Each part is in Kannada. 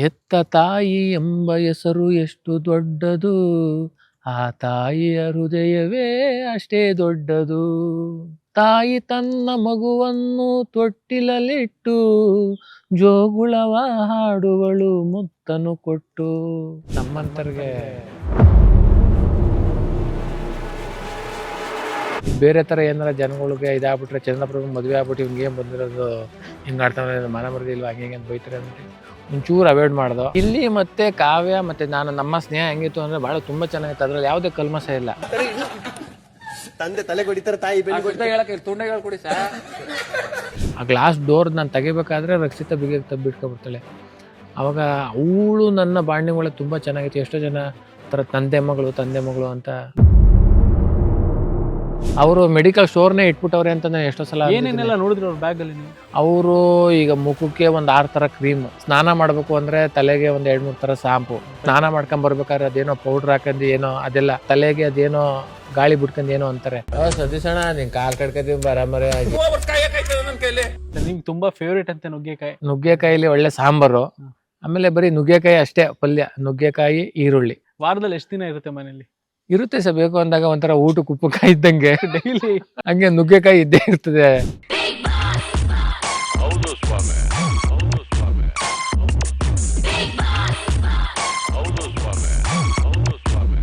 ಹೆತ್ತ ತಾಯಿ ಎಂಬ ಹೆಸರು ಎಷ್ಟು ದೊಡ್ಡದು, ಆ ತಾಯಿಯ ಹೃದಯವೇ ಅಷ್ಟೇ ದೊಡ್ಡದು. ತಾಯಿ ತನ್ನ ಮಗುವನ್ನು ತೊಟ್ಟಿಲಲ್ಲಿಟ್ಟು, ಜೋಗುಳವ ಹಾಡುಗಳು ಮುತ್ತನು ಕೊಟ್ಟು. ನಮ್ಮಂತರಿಗೆ ಬೇರೆ ಥರ ಏನಾರ ಜನಗಳಿಗೆ ಇದಾಗ್ಬಿಟ್ರೆ, ಚಂದ್ರಪ್ರಭು ಮದುವೆ ಆಗ್ಬಿಟ್ಟು ಇವ್ನಿಗೆ ಬಂದಿರೋದು ಹಿಂಗೆ ಆಡ್ತಾನೆ ಮಾನ ಮರದಿ ಹಂಗೆ ಹಿಂಗೆ ಅಂತ ಬೈತಾರೆ ಅಂದ್ಬಿಟ್ಟು. ಒಂಚೂರು ಅವಾಯ್ಡ್ ಮಾಡ್ದು. ಇಲ್ಲಿ ಮತ್ತೆ ಕಾವ್ಯ ಮತ್ತೆ ನಾನು ನಮ್ಮ ಸ್ನೇಹ ಹೆಂಗಿತ್ತು ಅಂದ್ರೆ ಬಹಳ ತುಂಬಾ ಚೆನ್ನಾಗಿತ್ತು. ಅದ್ರಲ್ಲಿ ಯಾವುದೇ ಕಲ್ಮಸ ಇಲ್ಲ. ತಂದೆ ತಲೆ ಕೊಡಿತಾರೆ ತಾಯಿ ಬೆನ್ನು ಆ ಗ್ಲಾಸ್ ಡೋರ್ ನಾನು ತೆಗಿಬೇಕಾದ್ರೆ ರಕ್ಷಿತ ಬಿಗಿ ತಬ್ಬಿಟ್ಕೊಬಿಡ್ತಾಳೆ. ಅವಾಗ ಅವಳು ನನ್ನ ಬಾಂಡಿಂಗ್ ತುಂಬ ಚೆನ್ನಾಗಿತ್ತು. ಎಷ್ಟೋ ಜನ ಥರ ತಂದೆ ಮಗಳು ತಂದೆ ಮಗಳು ಅಂತ ಅವರು ಮೆಡಿಕಲ್ ಸ್ಟೋರ್ನೇ ಇಟ್ಬಿಟ್ಟವ್ರೆ ಅಂತ ನಾನು ಎಷ್ಟೋ ಸಲ ಏನೇನೆಲ್ಲ ನೋಡಿದ್ರು ಅವ್ರ ಬ್ಯಾಗಲ್ಲಿ ನೀವು? ಅವರು ಈಗ ಮುಖಕ್ಕೆ ಒಂದು ಆರು ಥರ ಕ್ರೀಮ್ ಸ್ನಾನ ಮಾಡಬೇಕು ಅಂದ್ರೆ ತಲೆಗೆ ಒಂದು ಎರಡು ಮೂರು ಥರ ಶಾಂಪು. ಸ್ನಾನ ಮಾಡ್ಕೊಂಡ್ ಬರ್ಬೇಕಾದ್ರೆ ಅದೇನೋ ಪೌಡ್ರ್ ಹಾಕಂದು ಏನೋ ಅದೆಲ್ಲ. ತಲೆಗೆ ಅದೇನೋ ಗಾಳಿ ಬಿಟ್ಕೊಂಡು ಏನೋ ಅಂತಾರೆ. ಸತೀಸಣ್ಣ ನೀನ್ ಕಾಲ್ ಕಡ್ಕತೀವಿ ಬರಾಮರೆ ನಿಮ್ಗೆ ತುಂಬಾ ಫೇವ್ರೇಟ್ ಅಂತ ನುಗ್ಗೆಕಾಯಿ. ನುಗ್ಗೆಕಾಯಿಲಿ ಒಳ್ಳೆ ಸಾಂಬಾರು. ಆಮೇಲೆ ಬರೀ ನುಗ್ಗೆಕಾಯಿ ಅಷ್ಟೇ ಪಲ್ಯ. ನುಗ್ಗೆಕಾಯಿ ಈರುಳ್ಳಿ. ವಾರದಲ್ಲಿ ಎಷ್ಟು ದಿನ ಇರುತ್ತೆ ಮನೇಲಿ? ಇರುತ್ತೆ ಸರ್ ಬೇಕು ಅಂದಾಗ ಒಂಥರ ಊಟಕ್ಕೆ ಉಪ್ಪುಕಾಯಿ ಇದ್ದಂಗೆ. ಡೈಲಿ ಹಂಗೆ ನುಗ್ಗೆಕಾಯಿ ಇದ್ದೇ ಇರ್ತದೆ. ಹೌದು ಸ್ವಾಮಿ. ಹೌದು ಸ್ವಾಮಿ. ಹೌದು ಸ್ವಾಮಿ.